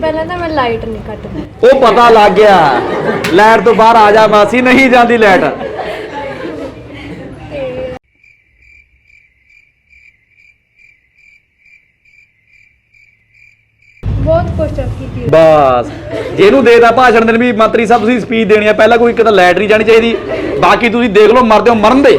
ਪਹਿਲਾਂ ਤਾਂ ਮੈਂ ਲਾਈਟ ਨਹੀਂ ਕੱਟਦੀ। ਉਹ ਪਤਾ ਲੱਗ ਗਿਆ। ਲਾਈਟ ਤੋਂ ਬਾਹਰ ਆ ਜਾ ਮਾਸੀ ਨਹੀਂ ਜਾਂਦੀ ਲਾਈਟ। ਬਹੁਤ ਕੁਛ ਕੀਤੀ ਬਸ। ਜਿਹਨੂੰ ਦੇਦਾ ਭਾਸ਼ਣ ਦੇਣ ਵੀ ਮੰਤਰੀ ਸਾਹਿਬ ਤੁਸੀਂ ਸਪੀਚ ਦੇਣੀ ਆ ਪਹਿਲਾਂ ਕੋਈ ਇੱਕ ਤਾਂ ਨਹੀਂ ਜਾਣੀ ਚਾਹੀਦੀ ਬਾਕੀ ਤੁਸੀਂ ਦੇਖ ਲਓ ਮਰਦੇ ਹੋ ਮਰਨ ਦੇ।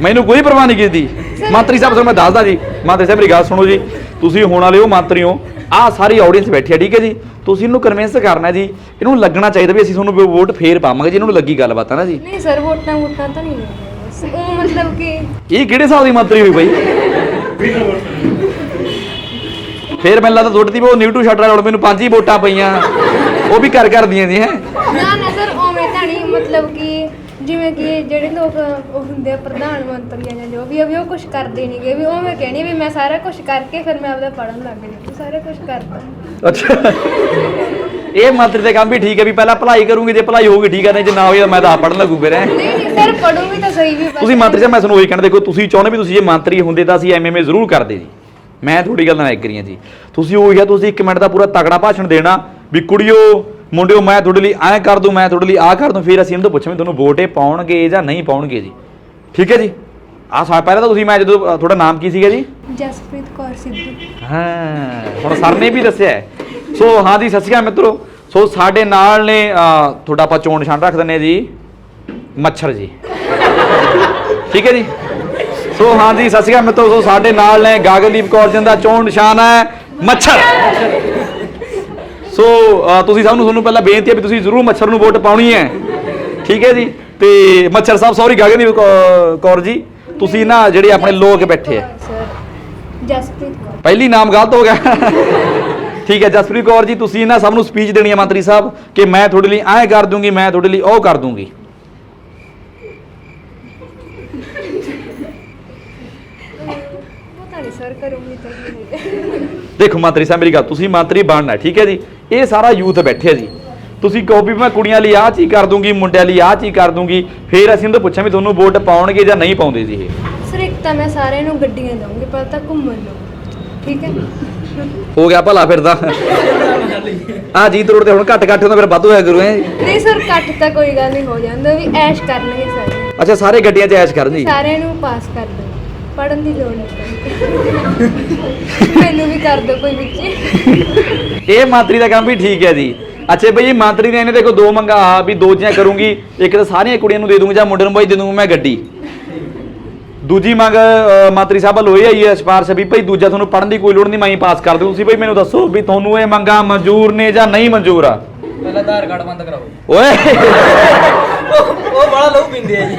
ਮੈਨੂੰ ਕੋਈ ਪਰਵਾਹ ਨਹੀਂ ਕੀਤੀ। ਮੰਤਰੀ ਸਾਹਿਬ ਤੁਹਾਨੂੰ ਮੈਂ ਦੱਸਦਾ ਜੀ ਮੰਤਰੀ ਸਾਹਿਬ ਮੇਰੀ ਗੱਲ ਸੁਣੋ ਜੀ। ਤੁਸੀਂ ਹੋਣ ਵਾਲੇ ਹੋ ਮੰਤਰੀ ਹੋ ਆਹ ਸਾਰੀ ਆਡੀਅנס ਬੈਠੀ ਹੈ ਠੀਕ ਹੈ ਜੀ? ਤੁਸੀਂ ਇਹਨੂੰ ਕਨਵਿੰਸ ਕਰਨਾ ਜੀ ਇਹਨੂੰ ਲੱਗਣਾ ਚਾਹੀਦਾ ਵੀ ਅਸੀਂ ਤੁਹਾਨੂੰ ਵੋਟ ਫੇਰ ਪਾਵਾਂਗੇ ਜੀ ਇਹਨਾਂ ਨੂੰ ਲੱਗੀ ਗੱਲਬਾਤ ਹੈ ਨਾ ਜੀ। ਨਹੀਂ ਸਰ ਵੋਟਾਂ ਵੋਟਾਂ ਤਾਂ ਨਹੀਂ ਉਹ ਮਤਲਬ ਕਿ ਇਹ ਕਿਹੜੇ ਹਿਸਾਬ ਦੀ ਮੰਤਰੀ ਹੋਈ ਬਈ? ਫੇਰ ਮੈਨੂੰ ਲੱਗਦਾ ਤੁਹਾਡੇ ਉਹ ਨਿਊਟੂ ਰਿਹਾ ਹੁਣ ਮੈਨੂੰ ਪੰਜ ਹੀ ਵੋਟਾਂ ਪਈਆਂ। ਉਹ ਵੀ ਕਰ ਕਰਦੀਆਂ ਜੀ ਹੈ। ਨਾ ਨਾ ਸਰ ਉਵੇਂ ਤਾਂ ਨਹੀਂ ਮਤਲਬ ਕਿ ਜਿਵੇਂ ਕਿ ਜਿਹੜੇ ਲੋਕ ਉਹ ਹੁੰਦੇ ਆ ਪ੍ਰਧਾਨ ਮੰਤਰੀ ਜਾਂ ਜੋ ਵੀ ਆ ਵੀ ਉਹ ਕੁਝ ਕਰਦੇ ਨਹੀਂਗੇ ਵੀ ਉਵੇਂ ਕਹਿਣੀ ਵੀ ਮੈਂ ਸਾਰਾ ਕੁਝ ਕਰਕੇ ਫਿਰ ਮੈਂ ਆਪਦਾ ਪੜਨ ਲੱਗ ਜਾਊਂ ਸਾਰਾ ਕੁਝ ਕਰਦਾ। ਅੱਛਾ। ਇਹ ਮੰਤਰੀ ਦੇ ਕੰਮ ਵੀ ਠੀਕ ਹੈ ਵੀ ਪਹਿਲਾਂ ਭਲਾਈ ਕਰੂੰਗੇ ਜੇ ਭਲਾਈ ਹੋਊਗੀ ਠੀਕ ਹੈ ਨਹੀਂ ਜੇ ਨਾ ਹੋਈ ਤਾਂ ਮੈਂ ਤਾਂ ਆਪ ਪੜਨ ਲੱਗੂ ਫਿਰ ਹੈਂ। ਨਹੀਂ ਨਹੀਂ ਸਰ ਪੜੂਗੀ ਤਾਂ ਸਹੀ ਵੀ ਬਸ ਤੁਸੀਂ ਮੰਤਰੀ ਸਾਹਿਬ ਮੈਂ ਤੁਹਾਨੂੰ ਉਹੀ ਕਹਿਣਾ ਦੇਖੋ ਤੁਸੀਂ ਚਾਹੁੰਦੇ ਵੀ ਤੁਸੀਂ ਜੇ ਮੰਤਰੀ ਹੁੰਦੇ ਤਾਂ ਅਸੀਂ ਐਮਐਮਏ ਜ਼ਰੂਰ ਕਰਦੇ ਜੀ। ਮੈਂ ਤੁਹਾਡੀ ਗੱਲ ਨਾਲ ਐਗਰੀ ਹਾਂ ਜੀ। ਤੁਸੀਂ ਉਹੀ ਆ ਤੁਸੀਂ 1 ਮਿੰਟ ਦਾ ਪੂਰਾ ਤਗੜਾ ਭਾਸ਼ਣ ਦੇਣਾ ਵੀ ਕੁੜੀਓ ਮੁੰਡਿਓ ਮੈਂ ਤੁਹਾਡੇ ਲਈ ਐਂ ਕਰ ਦੂੰ ਮੈਂ ਤੁਹਾਡੇ ਲਈ ਆਹ ਕਰ ਦੂੰ ਫਿਰ ਅਸੀਂ ਇਹਨਾਂ ਤੋਂ ਪੁੱਛਾਂਗੇ ਤੁਹਾਨੂੰ ਵੋਟੇ ਪਾਉਣਗੇ ਜਾਂ ਨਹੀਂ ਪਾਉਣਗੇ ਜੀ। ਠੀਕ ਹੈ ਜੀ? ਆਹ ਸਾ ਪਹਿਲਾਂ ਤਾਂ ਤੁਸੀਂ ਮੈਂ ਜਦੋਂ ਅ, ਤੁਹਾਡਾ ਨਾਮ ਕੀ ਸੀਗਾ ਜੀ? ਜਸਪ੍ਰੀਤ ਕੌਰ ਸਿੱਧੂ। ਹਾਂ ਹੁਣ ਸਰ ਨੇ ਵੀ ਦੱਸਿਆ ਹੈ। ਸੋ ਹਾਂ ਜੀ ਸਤਿ ਸ਼੍ਰੀ ਅਕਾਲ ਮਿੱਤਰੋ। ਸੋ ਸਾਡੇ ਨਾਲ ਨੇ ਅ, ਤੁਹਾਡਾ ਆਪਾਂ ਚੋਣ ਨਿਸ਼ਾਨ ਰੱਖ ਹਾਂ ਜੀ। ਮੱਛਰ ਜੀ। ਠੀਕ ਹੈ ਜੀ? ਸੋ ਹਾਂ ਜੀ ਸਤਿ ਸ਼੍ਰੀ ਅਕਾਲ ਮਿੱਤਰੋ ਸੋ ਸਾਡੇ ਨਾਲ ਨੇ ਗਾਗਨਦੀਪ ਕੌਰ ਜੀ ਦਾ ਚੋਣ ਨਿਸ਼ਾਨ ਹੈ ਮੱਛਰ। ਸੋ ਤੁਸੀਂ ਸਭ ਨੂੰ ਤੁਹਾਨੂੰ ਪਹਿਲਾਂ ਬੇਨਤੀ ਹੈ ਵੀ ਤੁਸੀਂ ਜ਼ਰੂਰ ਮੱਛਰ ਨੂੰ ਵੋਟ ਪਾਉਣੀ ਹੈ। ਠੀਕ ਹੈ ਜੀ? ਤੇ ਮੱਛਰ ਸਾਹਿਬ ਸੌਰੀ ਗਾਗਨਦੀਪ ਕੌ- ਕੌਰ ਜੀ ਤੁਸੀਂ ਨਾ ਜਿਹੜੇ ਆਪਣੇ ਲੋਕ ਬੈਠੇ ਆ। ਸਰ ਜਸਪ੍ਰੀਤ ਕੌਰ। ਪਹਿਲੀ ਨਾਮ ਗਲਤ ਹੋ ਗਿਆ। ਠੀਕ ਹੈ ਜਸਪ੍ਰੀਤ ਕੌਰ ਜੀ ਤੁਸੀਂ ਨਾ ਸਭ ਨੂੰ ਸਪੀਚ ਦੇਣੀ ਹੈ ਮੰਤਰੀ ਸਾਹਿਬ ਕਿ ਮੈਂ ਤੁਹਾਡੇ ਲਈ ਐਂ ਕਰ ਦੂੰਗੀ ਮੈਂ ਤੁਹਾਡੇ ਲਈ ਉਹ ਕਰ ਦੂੰਗੀ ਪਤਾ ਨਹੀਂ ਸਰ ਕਰੂੰਗੀ ਤਾਂ ਕੀ ਹੋਊਗਾ। ਦੇਖੋ ਮੰਤਰੀ ਸਾਹਿਬ ਮੇਰੀ ਗੱਲ ਤੁਸੀਂ ਮੰਤਰੀ ਬਣਨਾ ਠੀਕ ਹੈ ਜੀ? ਇਹ ਸਾਰਾ ਯੂਥ ਬੈਠੇ ਆ ਜੀ। ਤੁਸੀਂ ਕਹੋ ਵੀ ਮੈਂ ਕੁੜੀਆਂ ਲਈ ਆਹ ਚੀਜ਼ ਕਰ ਦੂੰਗੀ ਮੁੰਡਿਆਂ ਲਈ ਆਹ ਚੀਜ਼ ਕਰ ਦੂੰਗੀ ਫਿਰ ਅਸੀਂ ਉਹਨਾਂ ਤੋਂ ਪੁੱਛਾਂ ਵੀ ਤੁਹਾਨੂੰ ਵੋਟ ਪਾਉਣਗੇ ਜਾਂ ਨਹੀਂ ਪਾਉਂਦੇ ਜੀ ਇਹ। ਸਰ ਇੱਕ ਤਾਂ ਮੈਂ ਸਾਰਿਆਂ ਨੂੰ ਗੱਡੀਆਂ ਦਊਂਗੀ ਪਰ ਤਾਂ ਘੁੰਮਣ ਨੂੰ ਠੀਕ ਹੈ? ਹੋ ਗਿਆ ਭਲਾ ਫਿਰ ਤਾਂ। ਆ ਜੀਤ ਰੋਡ ਤੇ ਹੁਣ ਘੱਟ ਘੱਟ ਹੁੰਦਾ ਫਿਰ ਵੱਧ ਹੋਇਆ ਕਰੂ ਐ ਨਹੀਂ ਸਰ ਕੱਟ ਤਾਂ ਕੋਈ ਗੱਲ ਨਹੀਂ ਹੋ ਜਾਂਦਾ ਵੀ ਐਸ਼ ਕਰਨਗੇ ਸਾਰੇ। ਅੱਛਾ ਸਾਰੇ ਗੱਡੀਆਂ 'ਚ ਐਸ਼ ਕਰਨ ਜੀ? ਸਾਰਿਆਂ ਨੂੰ ਪਾਸ ਕਰ ਦੋ ਪੜਨ ਦੀ ਲੋੜ ਨਹੀਂ ਮੈਨੂੰ ਵੀ ਕਰ ਦੋ ਕੋਈ ਵਿੱਚ ਇਹ ਮੰਤਰੀ ਦਾ ਕੰਮ ਵੀ ਠੀਕ ਹੈ ਜੀ। ਅੱਛਾ ਬਈ ਇਹ ਮੰਤਰੀ ਨੇ ਇਹਨੇ ਦੇਖੋ ਦੋ ਮੰਗਾ ਆ ਵੀ ਦੋ ਚੀਜ਼ਾਂ ਕਰੂੰਗੀ। ਇੱਕ ਤਾਂ ਸਾਰੀਆਂ ਕੁੜੀਆਂ ਨੂੰ ਦੇ ਦੂੰਗੀ ਜਾਂ ਮੁੰਡੇ ਨੂੰ ਭਾਈ ਦੇ ਦੂੰਗਾ ਮੈਂ ਗੱਡੀ। ਦੂਜੀ ਮੰਗ ਅ, ਮੰਤਰੀ ਸਾਹਿਬ ਵੱਲੋਂ ਇਹ ਆਈ ਹੈ ਸਿਫਾਰਿਸ਼ ਵੀ ਭਾਈ ਦੂਜਾ ਤੁਹਾਨੂੰ ਪੜਨ ਦੀ ਕੋਈ ਲੋੜ ਨਹੀਂ ਮੈਂ ਹੀ ਪਾਸ ਕਰ ਦੂੰ ਤੁਸੀਂ ਭਾਈ ਮੈਨੂੰ ਦੱਸੋ ਵੀ ਤੁਹਾਨੂੰ ਇਹ ਮੰਗਾਂ ਮਨਜ਼ੂਰ ਨੇ ਜਾਂ ਨਹੀਂ ਮਨਜ਼ੂਰ ਆ? ਪਹਿਲਾਂ ਆਧਾਰ ਕਾਰਡ ਬੰਦ ਕਰਾਓ। ਓਏ। ਉਹ ਬੜਾ ਲਹੂ ਪੀਂਦੇ ਆ ਜੀ।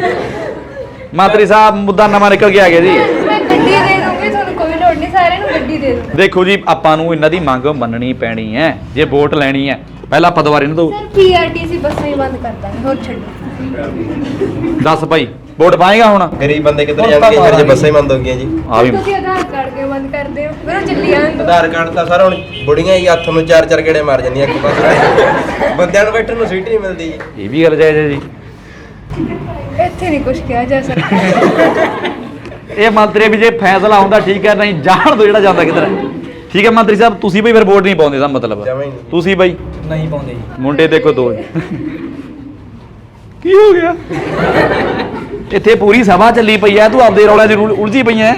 ਮੰਤਰੀ ਸਾਹਿਬ ਮੁੱਦਾ ਨਵਾਂ ਨਿਕਲ ਕੇ ਆ ਗਿਆ ਜੀ। ਮੈਂ ਗੱਡੀ ਦੇ ਦੂੰਗੀ ਤੁਹਾਨੂੰ ਕੋਈ ਲੋੜ ਨਹੀਂ ਸਾਰਿਆਂ ਨੂੰ ਗੱਡੀ ਦੇ ਦੂੰ ਦੇਖੋ ਜੀ ਆਪਾਂ ਨੂੰ ਇਹਨਾਂ ਦੀ ਮੰਗ ਮੰਨਣੀ ਪੈਣੀ ਹੈ ਜੇ ਵੋਟ ਲੈਣੀ ਹੈ। ਪਹਿਲਾਂ ਆਪਾਂ ਦੁਬਾਰੇ ਇਹਨਾਂ ਤੋਂ ਸਰ ਪੀਆਰਟੀਸੀ ਬੱਸਾਂ ਹੀ ਬੰਦ ਕਰ ਦਾਂਗੇ ਹੋਰ ਛੱਡੋ। ਦੱਸ ਭਾਈ ਵੋਟ ਪਾਏਗਾ ਹੁਣ? ਗਰੀਬ ਬੰਦੇ ਕਿੱਧਰ ਜਾਣਗੇ? ਯਾਰ ਜੇ ਬੱਸਾਂ ਹੀ ਬੰਦ ਹੋ ਗਈਆਂ ਜੀ। ਆ ਵੀ। ਤੁਸੀਂ ਆਧਾਰ ਕਾਰਡ ਕਿਉਂ ਬੰਦ ਕਰਦੇ ਹੋ? ਮੇਰਾ ਚੱਲੀ ਆਂ ਆਧਾਰ ਕਾਰਡ ਤਾਂ ਸਾਰਾ ਹੁਣ ਬੁੜੀਆਂ ਹੀ ਹੱਥ ਨੂੰ ਚਾਰ ਚਾਰ ਗੇੜੇ ਮਾਰ ਜਾਂਦੀਆਂ ਇੱਕ ਪਾਸੇ। ਬੰਦਿਆਂ ਨੂੰ ਬੈਠਣ ਨੂੰ ਸੀਟ ਨਹੀਂ ਮਿਲਦੀ ਜੀ। ਇਹ ਵੀ ਗੱਲ ਜਾਇਜ਼ ਹੈ ਜੀ। ਇੱਥੇ ਨਹੀਂ ਕੁਝ ਕਿਹਾ ਜਾ ਸਕਦਾ। ਇਹ ਮੰਤਰੀ ਵੀ ਜੇ ਫੈਸਲਾ ਹੁੰਦਾ ਠੀਕ ਹੈ ਨਹੀਂ ਜਾਣ ਦੋ ਜਿਹੜਾ ਜਾਂਦਾ ਕਿਧਰ ਠੀਕ ਹੈ ਮੰਤਰੀ ਸਾਹਿਬ ਤੁਸੀਂ ਵੀ ਫਿਰ ਵੋਟ ਨਹੀਂ ਪਾਉਂਦੇ ਦਾ ਮਤਲਬ। ਜਮਾਂ ਹੀ ਨਹੀਂ। ਤੁਸੀਂ ਬਾਈ ਨਹੀਂ ਪਾਉਂਦੇ ਜੀ। ਮੁੰਡੇ ਦੇਖੋ ਦੋ ਕੀ ਹੋ ਗਿਆ? ਇੱਥੇ ਪੂਰੀ ਸਭਾ ਚੱਲੀ ਪਈ ਐ ਤੂੰ ਆਪਦੇ ਰੌਲਿਆਂ 'ਚ ਉਲ- ਉਲਝੀ ਪਈ ਐ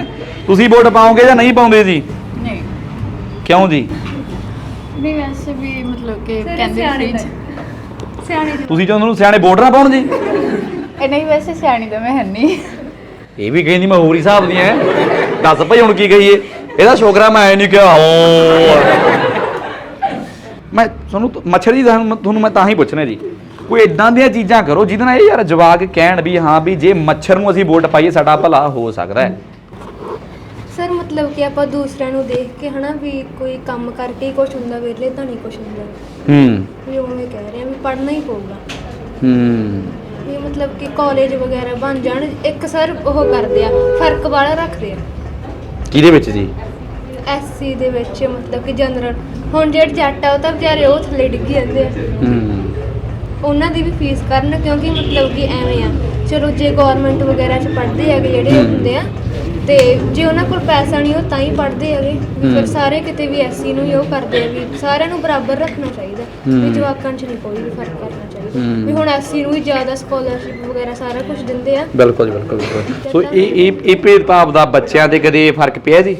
ਤੁਸੀਂ ਵੋਟ ਪਾਓਗੇ ਜਾਂ ਨਹੀਂ ਪਾਉਂਦੇ ਜੀ? ਨਹੀਂ। ਕਿਉਂ ਜੀ? ਵੀ ਵੈਸੇ ਵੀ ਮਤਲਬ ਕਿ ਕਹਿੰਦੇ ਸਿਆਣੇ ਸੀ ਸਿਆਣੇ ਤੁਸੀਂ ਚਾਹੁੰਦੇ ਨੂੰ ਸਿਆਣੇ ਵੋਟ ਨਾ ਪਾਉਣ ਜੀ? ਇਹ ਨਹੀਂ ਵੈਸੇ ਸਿਆਣੀ ਤਾਂ ਮੈਂ ਹੈ ਨਹੀਂ। ਇਹ ਵੀ ਕਹਿੰਦੀ ਮੈਂ ਹੋਰ ਹੀ ਹਿਸਾਬ ਦੀ ਐ ਦੱਸ ਭਾਈ ਹੁਣ ਕੀ ਕਹੀਏ। ਇਹਦਾ ਸ਼ੋਕਰਾ ਮੈਂ ਐ ਨਹੀਂ ਕਿਹਾ ਹੋ ਮੈਂ ਤੁਹਾਨੂੰ ਮੱਛਰ ਜੀ ਤੁਹਾਨੂੰ ਮੈਂ ਤਾਂ ਹੀ ਪੁੱਛਣਾ ਜੀ। ਕੋਈ ਇਦਾਂ ਦੀਆਂ ਚੀਜ਼ਾਂ ਕਰੋ ਜਿਹਦੇ ਨਾਲ ਇਹ ਯਾਰ ਜਵਾਕ ਕਹਿਣ ਵੀ ਹਾਂ ਵੀ ਜੇ ਮੱਛਰ ਨੂੰ ਅਸੀਂ ਵੋਟ ਪਾਈਏ ਸਾਡਾ ਭਲਾ ਹੋ ਸਕਦਾ ਹੈ। ਸਰ ਮਤਲਬ ਕਿ ਆਪਾਂ ਦੂਸਰਿਆਂ ਨੂੰ ਦੇਖ ਕੇ ਹਨਾ ਵੀ ਕੋਈ ਕੰਮ ਕਰਕੇ ਹੀ ਕੁਝ ਹੁੰਦਾ ਵਿਹਲੇ ਤਾਂ ਨਹੀਂ ਕੁਝ ਹੁੰਦਾ। ਹੂੰ। ਵੀ ਉਵੇਂ ਕਹਿ ਰਹੇ ਆ ਵੀ ਪੜ੍ਹਨਾ ਹੀ ਪਊਗਾ। ਹੂੰ। ਵੀ ਮਤਲਬ ਕਿ ਕਾਲਜ ਵਗੈਰਾ ਬਣ ਜਾਣ ਇੱਕ ਸਰ ਉਹ ਕਰਦੇ ਆ ਫ਼ਰਕ ਵਾਲਾ ਰੱਖਦੇ ਆ। ਕਿਹਦੇ ਵਿੱਚ ਜੀ? ਐਸਸੀ ਦੇ ਵਿੱਚ ਮਤਲਬ ਕਿ ਜਨਰਲ ਹੁਣ ਜਿਹੜੇ ਜੱਟ ਆ ਉਹ ਤਾਂ ਵਿਚਾਰੇ ਉਹ ਥੱਲੇ ਡਿੱਗੀ ਜਾਂਦੇ ਆ। ਹੂੰ। ਉਹਨਾਂ ਦੀ ਵੀ ਫੀਸ ਕਰਨ ਕਿਉਂਕਿ ਮਤਲਬ ਕਿ ਐਵੇਂ ਆ। ਚਲੋ ਜੇ ਗਵਰਨਮੈਂਟ ਵਗੈਰਾ 'ਚ ਪੜ੍ਹਦੇ ਹੈਗੇ ਜਿਹੜੇ। ਹੁੰਦੇ ਆ ਤੇ ਜੇ ਉਹਨਾਂ ਕੋਲ ਪੈਸਾ ਨਹੀਂ ਉਹ ਤਾਂ ਹੀ ਪੜ੍ਹਦੇ ਹੈਗੇ। ਵੀ। ਫਿਰ ਸਾਰੇ ਕਿਤੇ ਵੀ ਐਸਸੀ ਨੂੰ ਹੀ ਉਹ ਕਰਦੇ ਆ ਵੀ ਸਾਰਿਆਂ ਨੂੰ ਬਰਾਬਰ ਰੱਖਣਾ ਚਾਹੀਦਾ। ਵੀ ਜਵਾਕਾਂ 'ਚ ਨਹੀਂ ਕੋਈ ਵੀ ਫ਼ਰਕ ਕਰਨਾ ਚਾਹੀਦਾ। ਵੀ ਹੁਣ ਐਸਸੀ ਨੂੰ ਹੀ ਜ਼ਿਆਦਾ ਸਕਾਲਰਸ਼ਿਪ ਵਗੈਰਾ ਸਾਰਾ ਕੁਝ ਦਿੰਦੇ ਆ। ਬਿਲਕੁਲ ਜੀ, ਬਿਲਕੁਲ ਬਿਲਕੁਲ। ਸੋ ਇਹ ਇਹ ਇਹ ਭੇਦਭਾਵ ਦਾ ਬੱਚਿਆਂ ਤੇ ਕਦੇ ਫ਼ਰਕ ਪਿਆ ਜੀ?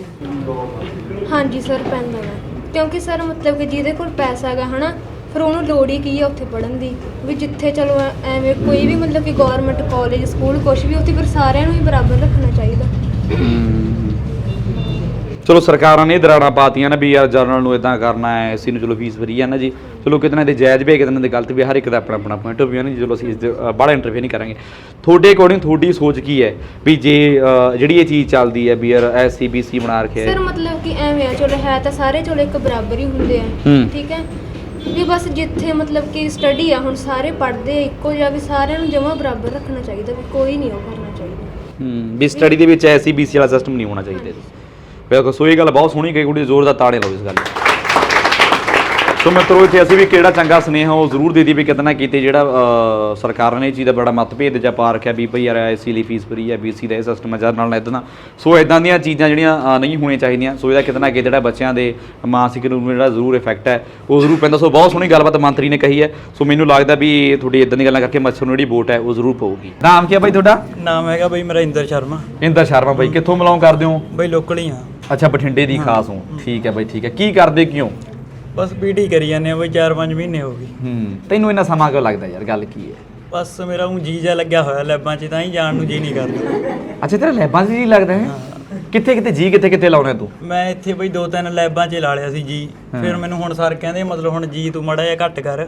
ਹਾਂਜੀ ਸਰ ਪੈਂਦਾ ਵਾ ਕਿਉਂਕਿ ਸਰ ਮਤਲਬ ਕਿ ਜਿਹਦੇ ਕੋਲ ਪੈਸਾ ਹੈਗਾ ਹਨਾ ਫਿਰ ਉਹਨੂੰ ਲੋੜ ਹੀ ਕੀ ਆ ਉੱਥੇ ਪੜਨ ਦੀ? ਵੀ ਜਿੱਥੇ ਚਲੋ ਐ- ਐਵੇਂ ਕੋਈ ਵੀ ਮਤਲਬ ਕਿ ਗਵਰਨਮੈਂਟ ਕਾਲਜ ਸਕੂਲ ਕੁਝ ਵੀ ਉੱਥੇ ਫਿਰ ਸਾਰਿਆਂ ਨੂੰ ਹੀ ਬਰਾਬਰ ਰੱਖਣਾ ਚਾਹੀਦਾ। ਚਲੋ ਸਰਕਾਰਾਂ ਨੇ ਦਰਾੜਾਂ ਪਾਤੀਆਂ ਨਾ ਵੀ ਯਾਰ ਜਰਨਲ ਨੂੰ ਇਦਾਂ ਕਰਨਾ ਹੈ ਐਸੀ ਨੂੰ ਚਲੋ ਫੀਸ ਫਰੀ ਹੈ ਨਾ ਜੀ। ਚਲੋ ਕਿਤੇ ਨਾ ਦੇ ਜਾਇਜ਼ ਵੀ ਹੈ, ਦੇ ਗਲਤ ਵੀ ਹੈ, ਹਰ ਇੱਕ ਦਾ ਆਪਣਾ ਆਪਣਾ ਪੁਆਇੰਟ ਆਫ View ਹੈ ਨਾ ਜੀ, ਚਲੋ ਅਸੀਂ ਇਸ ਦੇ ਅ, ਬਾਹਲਾ ਇੰਟਰਫੇਅਰ ਨਹੀਂ ਕਰਾਂਗੇ। ਤੁਹਾਡੇ ਅਕੋਰਡਿੰਗ ਤੁਹਾਡੀ ਸੋਚ ਕੀ ਹੈ ਵੀ ਜੇ ਅ, ਜਿਹੜੀ ਇਹ ਚੀਜ਼ ਚੱਲਦੀ ਹੈ ਵੀ ਯਾਰ ਐਸਸੀ ਬੀਸੀ ਬਣਾ ਰੱਖਿਆ ਸਰ ਹੈ ਮਤਲਬ ਕਿ ਐਵੇਂ ਆ ਚਲੋ ਹੈ ਤਾਂ ਸਾਰੇ ਚਲੋ ਇੱਕ ਬਰਾਬਰ ਹੀ ਹੁੰਦੇ ਆ ਹੂੰ। ਠੀਕ ਹੈ? ਵੀ ਬਸ ਜਿੱਥੇ ਮਤਲਬ ਕਿ ਸਟੱਡੀ ਆ ਹੁਣ ਸਾਰੇ ਪੜ੍ਹਦੇ ਆ ਇੱਕੋ ਜਿਹਾ ਵੀ ਸਾਰਿਆਂ ਨੂੰ ਜਮਾ ਬਰਾਬਰ ਰੱਖਣਾ ਚਾਹੀਦਾ ਵੀ ਕੋਈ ਨਹੀਂ ਉਹ ਕਰਨਾ ਚਾਹੀਦਾ। ਹੂੰ, ਵੀ ਸਟੱਡੀ ਦੇ ਵਿੱਚ ਐਸਸੀ ਬੀਸੀ ਵਾਲਾ ਸਿਸਟਮ ਨਹੀਂ ਹੋਣਾ ਚਾਹੀਦਾ ਜੀ ਬਿਲਕੁਲ, ਸੋ ਗੱਲ ਬਹੁਤ ਸੋਹਣੀ ਕਹੀ ਕੁੜੀ ਜ਼ੋਰਦਾਰ ਤਾੜੇ ਲਓ ਇਸ ਗੱਲ ਨੂੰ। ਸੋ ਮਿੱਤਰੋ ਇੱਥੇ ਅਸੀਂ ਵੀ ਕਿਹੜਾ ਚੰਗਾ ਸੁਨੇਹਾ ਉਹ ਜ਼ਰੂਰ ਦੇ ਦੀ ਵੀ ਕਿਤੇ ਨਾ ਕਿਤੇ ਜਿਹੜਾ ਅ, ਸਰਕਾਰਾਂ ਨੇ ਇਹ ਚੀਜ਼ ਦਾ ਬੜਾ ਮਤਭੇਦ ਜਾਂ ਪਾ ਰੱਖਿਆ ਵੀ ਭਈ ਯਾਰ ਐਸਸੀ ਲਈ ਫੀਸ ਫਰੀ ਹੈ ਬੀਸੀ ਦਾ ਇਹ ਸਿਸਟਮ ਹੈ ਜਰਨਲ ਨਾਲ ਇਦਾਂ ਦਾ ਸੋ ਇਦਾਂ ਦੀਆਂ ਚੀਜ਼ਾਂ ਜਿਹੜੀਆਂ ਅ, ਨਹੀਂ ਹੋਣੀਆਂ ਚਾਹੀਦੀਆਂ। ਸੋ ਇਹਦਾ ਕਿਤੇ ਨਾ ਕਿਤੇ ਜਿਹੜਾ ਬੱਚਿਆਂ ਦੇ ਮਾਨਸਿਕ ਰੂਪ ਨੂੰ ਜਿਹੜਾ ਜ਼ਰੂਰ ਇਫੈਕਟ ਹੈ ਉਹ ਜ਼ਰੂਰ ਪੈਂਦਾ। ਸੋ ਬਹੁਤ ਸੋਹਣੀ ਗੱਲਬਾਤ ਮੰਤਰੀ ਨੇ ਕਹੀ ਹੈ। ਸੋ ਮੈਨੂੰ ਲੱਗਦਾ ਵੀ ਤੁਹਾਡੀ ਇਦਾਂ ਦੀਆਂ ਗੱਲਾਂ ਕਰਕੇ ਮੱਛਰ ਨੂੰ ਜਿਹੜੀ ਵੋਟ ਹੈ ਉਹ ਜ਼ਰੂਰ ਪਊਗੀ। ਨਾਮ ਕੀ ਹੈ ਬਾਈ ਤੁਹਾਡਾ? ਨਾਮ ਹੈਗਾ ਬਈ ਮੇਰਾ ਇੰਦਰ ਸ਼ਰਮਾ। ਇੰਦਰ ਸ਼ਰਮਾ ਬਾਈ ਕਿੱਥੋਂ ਬਿਲੋਂਗ ਕਰਦੇ ਹੋ? ਬਈ ਲੋਕਲ ਹੀ ਆ ਅੱਛਾ ਬਠਿੰਡੇ ਦੀ ਖਾਸ ਹੋ। ਠੀਕ ਹੈ ਬਾਈ ਠੀਕ ਹੈ। ਕੀ ਕਰਦੇ ਕਿਉਂ? ਬਸ ਪੀਟੀ ਕਰੀ ਜਾਂਦੇ ਆ ਬਈ 4-5 ਮਹੀਨੇ ਹੋ ਗਏ। ਹੂੰ ਤੈਨੂੰ ਇੰਨਾ ਸਮਾਂ ਕਿਉਂ ਲੱਗਦਾ ਯਾਰ ਗੱਲ ਕੀ ਹੈ? ਬਸ ਮੇਰਾ ਉਹ ਜੀ ਜਾ ਲੱਗਿਆ ਹੋਇਆ ਲੈਬਾਂ 'ਚ ਤਾਂ ਹੀ ਜਾਣ ਨੂੰ ਜੀ ਨਹੀਂ ਕਰਦਾ। ਅੱਛਾ ਤੇਰਾ ਲੈਬਾਂ 'ਚ ਜੀ ਲੱਗਦਾ ਹੈ? ਕਿੱਥੇ ਕਿੱਥੇ ਜੀ ਕਿੱਥੇ ਕਿੱਥੇ ਲਾਉਣਾ ਤੂੰ? ਮੈਂ ਇੱਥੇ ਬਈ ਦੋ ਤਿੰਨ ਲੈਬਾਂ 'ਚ ਲਾ ਲਿਆ ਸੀ ਜੀ। ਫਿਰ ਮੈਨੂੰ ਹੁਣ ਸਰ ਕਹਿੰਦੇ ਮਤਲਬ ਹੁਣ ਜੀ ਤੂੰ ਮੜਾ ਜਿਹਾ ਘੱਟ ਕਰ।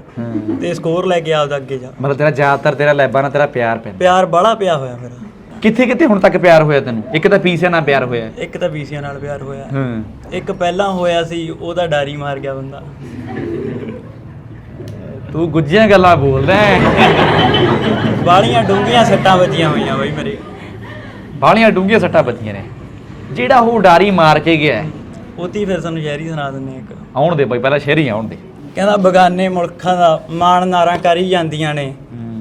ਤੇ ਸਕੋਰ ਲੈ ਕੇ ਆਪਦਾ ਅੱਗੇ ਜਾ। ਮਤਲਬ ਤੇਰਾ ਜ਼ਿਆਦਾਤਰ ਤੇਰਾ ਲੈਬਾਂ ਨਾਲ ਤੇਰਾ ਪਿਆਰ ਪੈਂਦਾ। ਪਿਆਰ ਬਾਹਲਾ ਪਿਆ ਹੋਇਆ ਮੇਰਾ। ਕਿੱਥੇ ਕਿੱਥੇ ਹੁਣ ਤੱਕ ਪਿਆਰ ਹੋਇਆ ਤੈਨੂੰ? ਇੱਕ ਤਾਂ ਪੀਸਿਆ ਨਾਲ ਪਿਆਰ ਹੋਇਆ। ਇੱਕ ਤਾਂ ਬੀਸੀਆਂ ਨਾਲ ਪਿਆਰ ਹੋਇਆ। ਹਾਂ। ਇੱਕ ਪਹਿਲਾਂ ਹੋਇਆ ਸੀ ਉਹਦਾ ਡਾਰੀ ਮਾਰ ਗਿਆ ਬੰਦਾ। ਤੂੰ ਗੁੱਜੀਆਂ ਗੱਲਾਂ ਬੋਲਦਾ ਹੈ। ਬਾਲੀਆਂ ਡੂੰਘੀਆਂ ਸੱਟਾਂ ਵੱਜੀਆਂ ਹੋਈਆਂ ਬਈ ਮੇਰੇ। ਬਾਲੀਆਂ ਡੂੰਘੀਆਂ ਸੱਟਾਂ ਵੱਜੀਆਂ ਨੇ। ਜਿਹੜਾ ਉਹ ਡਾਰੀ ਮਾਰ ਕੇ ਗਿਆ ਹੈ, ਉਹਦੀ ਫਿਰ ਸਾਨੂੰ ਸ਼ਾਇਰੀ ਸੁਣਾ ਦਿੰਨੇ ਇੱਕ। ਆਉਣ ਦੇ ਬਾਈ ਪਹਿਲਾਂ ਸ਼ਹਿਰੀ ਆਉਣ ਦੇ। ਕਹਿੰਦਾ ਬਗਾਨੇ ਮੁਲਕਾਂ ਦਾ ਮਾਣ ਨਾਰਾਂ ਕਰੀ ਜਾਂਦੀਆਂ ਨੇ।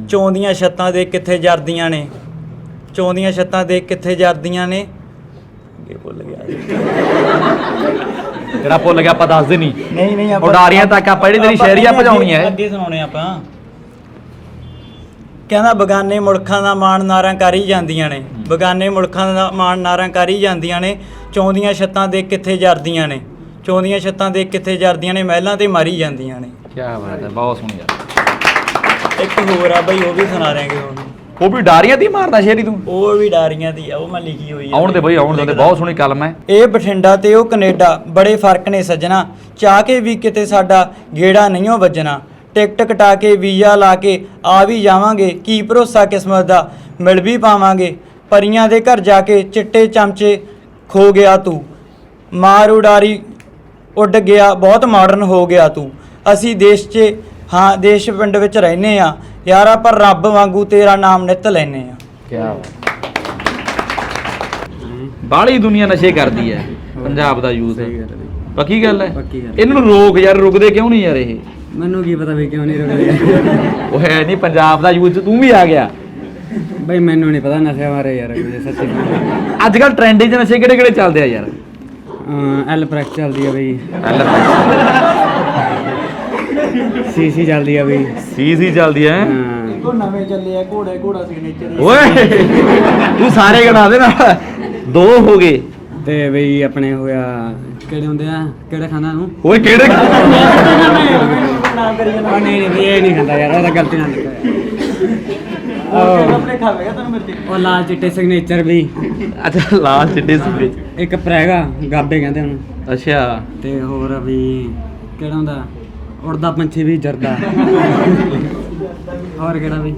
ਚੌਂਦੀਆਂ ਛੱਤਾਂ ਦੇ ਕਿੱਥੇ ਜਰਦੀਆਂ ਨੇ। ਚੌਂਦੀਆਂ ਛੱਤਾਂ ਦੇ ਕਿੱਥੇ ਜਰਦੀਆਂ ਨੇ। ਅੱਗੇ ਭੁੱਲ ਗਿਆ। ਜਿਹੜਾ ਭੁੱਲ ਗਿਆ ਆਪਾਂ ਦੱਸ ਦੇ ਨਹੀਂ। ਨਹੀਂ ਨਹੀਂ ਉਹ ਡਾਰੀਆਂ ਤੱਕ ਆਪਾਂ ਜਿਹੜੀ ਤੇਰੀ ਸ਼ਾਇਰੀਆਂ ਅੱਗੇ- ਭਜਾਉਣੀਆਂ ਹੈ। ਅੱਗੇ ਸੁਣਾਉਣੇ ਆਪਾਂ। ਕਹਿੰਦਾ ਬਗਾਨੇ ਮੁਲਕਾਂ ਦਾ ਮਾਣ ਨਾਰਾਂ ਕਰੀ ਜਾਂਦੀਆਂ ਨੇ। ਬਗਾਨੇ ਮੁਲਕਾਂ ਦਾ ਮਾਣ ਨਾਰਾਂ ਕਰੀ ਜਾਂਦੀਆਂ ਨੇ। ਚੌਂਦੀਆਂ ਛੱਤਾਂ ਦੇ ਕਿੱਥੇ ਜਰਦੀਆਂ ਨੇ। ਚੌਂਦੀਆਂ ਛੱਤਾਂ ਦੇ ਕਿੱਥੇ ਜਰਦੀਆਂ ਨੇ। ਮਹਿਲਾਂ ਤੇ ਮਾਰੀ ਜਾਂਦੀਆਂ ਨੇ। ਕੀ ਬਾਤ ਹੈ ਬਹੁਤ ਸੋਹਣੀ ਯਾਰ ਇੱਕ ਹੋਰ ਆ ਬਈ ਉਹ ਵੀ ਸੁਣਾ ਰਹੇਗੇ ਹੁਣ। ਉਹ ਵੀ ਡਾਰੀਆਂ ਦੀ ਮਾਰਦਾ ਸ਼ੇਰੀ ਤੂੰ? ਉਹ ਵੀ ਡਾਰੀਆਂ ਦੀ ਆ ਉਹ ਮੈਂ ਲਿਖੀ ਹੋਈ ਆ। ਆਉਣ ਦੇ ਬਈ ਆਉਣ ਦੇ ਬਹੁਤ ਸੋਹਣੀ ਕਲਮ ਹੈ। ਇਹ ਬਠਿੰਡਾ ਤੇ ਉਹ ਕੈਨੇਡਾ ਬੜੇ ਫ਼ਰਕ ਨੇ ਸੱਜਣਾ। ਚਾਹ ਕੇ ਵੀ ਕਿਤੇ ਸਾਡਾ ਗੇੜਾ ਨਹੀਂਓ ਵੱਜਣਾ। ਟਿਕਟ ਕਟਾ ਕੇ ਵੀਜ਼ਾ ਲਾ ਕੇ ਆ ਵੀ ਜਾਵਾਂਗੇ ਕੀ ਭਰੋਸਾ ਕਿਸਮਤ ਦਾ? ਮਿਲ ਵੀ ਪਾਵਾਂਗੇ। ਪਰੀਆਂ ਦੇ ਘਰ ਜਾ ਕੇ ਚਿੱਟੇ ਚਮਚੇ ਖੋ ਗਿਆ ਤੂੰ। ਮਾਰ ਉਡਾਰੀ ਉੱਡ ਗਿਆ ਬਹੁਤ ਮਾਡਰਨ ਹੋ ਗਿਆ ਤੂੰ। ਅਸੀਂ ਦੇਸ਼ 'ਚ ਹਾਂ ਦੇਸ਼ ਪਿੰਡ ਵਿੱਚ ਰਹਿੰਦੇ ਆ ਯਾਰਾ ਪਰ ਰੱਬ ਵਾਂਗੂ ਤੇਰਾ ਨਾਮ ਨਿੱਤ ਲੈਨੇ ਆ ਕੀ ਬਾਹਲੀ ਦੁਨੀਆ ਨਸ਼ੇ ਕਰਦੀ ਹੈ ਪੰਜਾਬ ਦਾ ਯੂਥ। ਪੱਕੀ ਗੱਲ ਹੈ? ਇਹਨਾਂ ਨੂੰ ਰੋਕ ਯਾਰ ਰੁਕਦੇ ਕਿਉਂ ਨਹੀਂ ਯਾਰ ਇਹ? ਮੈਨੂੰ ਕੀ ਪਤਾ ਵੀ ਕਿਉਂ ਨਹੀਂ ਰੁਕਦੇ। ਉਹ ਹੈ ਨਹੀਂ ਪੰਜਾਬ ਦਾ ਯੂਥ ਤੂੰ ਵੀ ਆ ਗਿਆ। ਬਈ ਮੈਨੂੰ ਨਹੀਂ ਪਤਾ ਨਸ਼ੇ ਬਾਰੇ ਯਾਰ ਕੁਝ ਸੱਚੀ ਅੱਜ ਕੱਲ ਟ੍ਰੈਂਡ 'ਚ ਨਸ਼ੇ ਕਿਹੜੇ ਕਿਹੜੇ ਚੱਲਦੇ ਆ ਯਾਰ? ਐਲ ਪ੍ਰੈਕ ਚੱਲਦੀ ਆ ਬਈ। ਸੀਸੀ ਚੱਲਦੀ ਆ ਬਈ। ਸੀ ਸੀ ਚੱਲਦੀ ਹੈ? ਹਾਂ। ਉਹ ਨਵੇਂ ਚੱਲੇ ਆ ਘੋੜੇ ਘੋੜਾ ਸਿਗਨੇਚਰ ਓਏ ਤੂੰ ਸਾਰੇ ਗਣਾ ਦੇ ਨਾ ਦੋ ਹੋ ਗਏ। ਤੇ ਬਈ ਆਪਣੇ ਹੋਇਆ ਕਿਹੜੇ ਹੁੰਦੇ ਆ? ਕਿਹੜਾ ਖਾਂਦਾ ਨੂੰ ਓਏ ਕਿਹੜੇ? ਨਾਮ ਕਰੀ ਜਾਂਦਾ। ਨਹੀਂ ਨਹੀਂ ਇਹ ਨਹੀਂ ਖਾਂਦਾ ਯਾਰ ਉਹਦਾ ਗਲਤੀ ਨਾਲ ਲਿਖਿਆ ਉਹ ਆਪਣੇ ਖਾਵੇਗਾ ਤੈਨੂੰ ਮੇਰੇ ਤੇ ਉਹ ਲਾਲ ਚਿੱਟੇ ਸਿਗਨੇਚਰ ਵੀ ਅੱਛਾ ਲਾਲ ਚਿੱਟੇ ਸੀ ਇੱਕ ਪ੍ਰੈਗਾ ਗਾਬੇ ਕਹਿੰਦੇ ਉਹਨੂੰ। ਅੱਛਾ। ਤੇ ਹੋਰ ਵੀ ਕਿਹੜਾ ਹੁੰਦਾ? ਉੜਦਾ ਪੰਛੀ ਵੀ ਜਰਦਾ। ਹੋਰ ਕਿਹੜਾ ਵੀ?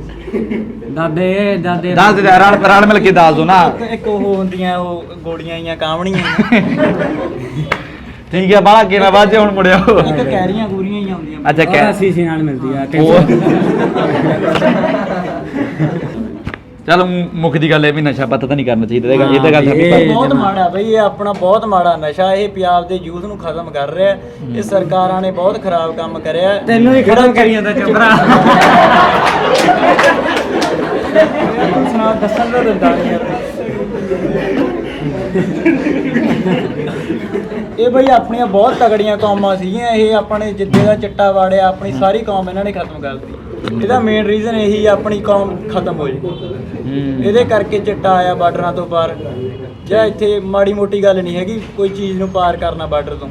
ਦਾਦੇ ਦਾਦੇ। ਦੱਸ ਦੇ ਰਲ ਰਲ ਮਿਲ ਕੇ ਦੱਸ ਦੋ ਨਾ। ਇੱਕ- ਉਹ ਹੁੰਦੀਆਂ ਉਹ ਗੋਲੀਆਂ ਜਾਂ ਕਾਵਣੀਆਂ ਠੀਕ ਹੈ ਬਾਹਲਾ ਕੇ ਨਾ ਬਾਜੇ ਹੁਣ ਮੁੜਿਆ। ਇੱਕ ਕੈਰੀਆਂ ਗੂਰੀਆਂ ਹੀ ਆਉਂਦੀਆਂ ਅੱਛਾ ਕਹਿ ਸੀਸੀ ਨਾਲ ਮਿਲਦੀ ਆ ਚਲ ਮੁੱਖ ਦੀ ਗੱਲ ਇਹ ਵੀ ਨਸ਼ਾ ਪੱਤਾ ਤਾਂ ਨਹੀਂ ਕਰਨਾ ਚਾਹੀਦਾ ਇਹ ਗੱਲ- ਇਹ ਤਾਂ ਗੱਲ ਇਹ- ਬਹੁਤ ਮਾੜਾ ਬਈ ਇਹ ਆਪਣਾ ਬਹੁਤ ਮਾੜਾ ਨਸ਼ਾ ਇਹ ਪੰਜਾਬ ਦੇ ਯੂਥ ਨੂੰ ਖਤਮ ਕਰ ਰਿਹਾ ਹੈ। ਇਹ ਸਰਕਾਰਾਂ ਨੇ ਬਹੁਤ ਖਰਾਬ ਕੰਮ ਕਰਿਆ ਹੈ। ਤੈਨੂੰ ਹੀ ਖਤਮ ਕਰੀ ਜਾਂਦਾ ਚੰਬਰਾ ਤੂੰ ਸੁਣਾ ਦੱਸਣ ਦਾ ਦਿੰਦਾ ਨਹੀਂ ਯਾਰ ਇਹ ਬਈ ਆਪਣੀਆਂ ਬਹੁਤ ਤਗੜੀਆਂ ਕੌਮਾਂ ਸੀਗੀਆਂ ਇਹ ਆਪਣੇ ਜਿੱਦੇ ਦਾ ਚਿੱਟਾ ਵਾੜਿਆ ਆਪਣੀ ਸਾਰੀ ਕੌਮ ਇਹਨਾਂ ਨੇ ਖਤਮ ਕਰਤੀ ਇਹਦਾ ਮੇਨ ਰੀਜ਼ਨ ਇਹੀ ਆ ਆਪਣੀ ਕੌਮ ਖਤਮ ਹੋ ਜੇ ਇਹਦੇ ਕਰਕੇ ਚਿੱਟਾ ਆਇਆ ਬਾਰਡਰਾਂ ਤੋਂ ਪਾਰ ਜਾਂ ਇੱਥੇ ਮਾੜੀ ਮੋਟੀ ਗੱਲ ਨਹੀਂ ਹੈਗੀ ਕੋਈ ਚੀਜ਼ ਨੂੰ ਪਾਰ ਕਰਨਾ ਬਾਰਡਰ ਤੋਂ।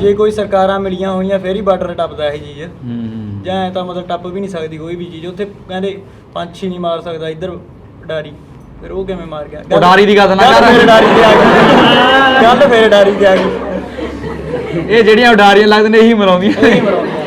ਜੇ ਕੋਈ ਸਰਕਾਰਾਂ ਮਿਲੀਆਂ ਹੋਈਆਂ ਫੇਰ ਹੀ ਬਾਰਡਰ ਟੱਪਦਾ ਇਹ ਚੀਜ਼। ਜਾਂ ਐਂ ਤਾਂ ਮਤਲਬ ਟੱਪ ਵੀ ਨਹੀਂ ਸਕਦੀ ਕੋਈ ਵੀ ਚੀਜ਼। ਉੱਥੇ ਕਹਿੰਦੇ ਪੰਛੀ ਨਹੀਂ ਮਾਰ ਸਕਦਾ ਇੱਧਰ ਡਾਰੀ ਫਿਰ ਉਹ ਕਿਵੇਂ ਮਾਰ ਗਿਆ? ਉਡਾਰੀ ਦੀ ਗੱਲ ਨਾ ਕਰ। ਫੇਰ ਉਡਾਰੀ ਤੇ ਆ ਗਈ। ਗੱਲ ਫੇਰ ਉਡਾਰੀ ਤੇ ਆ ਗਈ। ਇਹ ਜਿਹੜੀਆਂ ਉਡਾਰੀਆਂ ਲੱਗਦੇ ਨੇ ਇਹੀ ਮਰਾਉਂਦੀਆਂ ਇਹੀ ਮਰਾਉਂਦੀਆਂ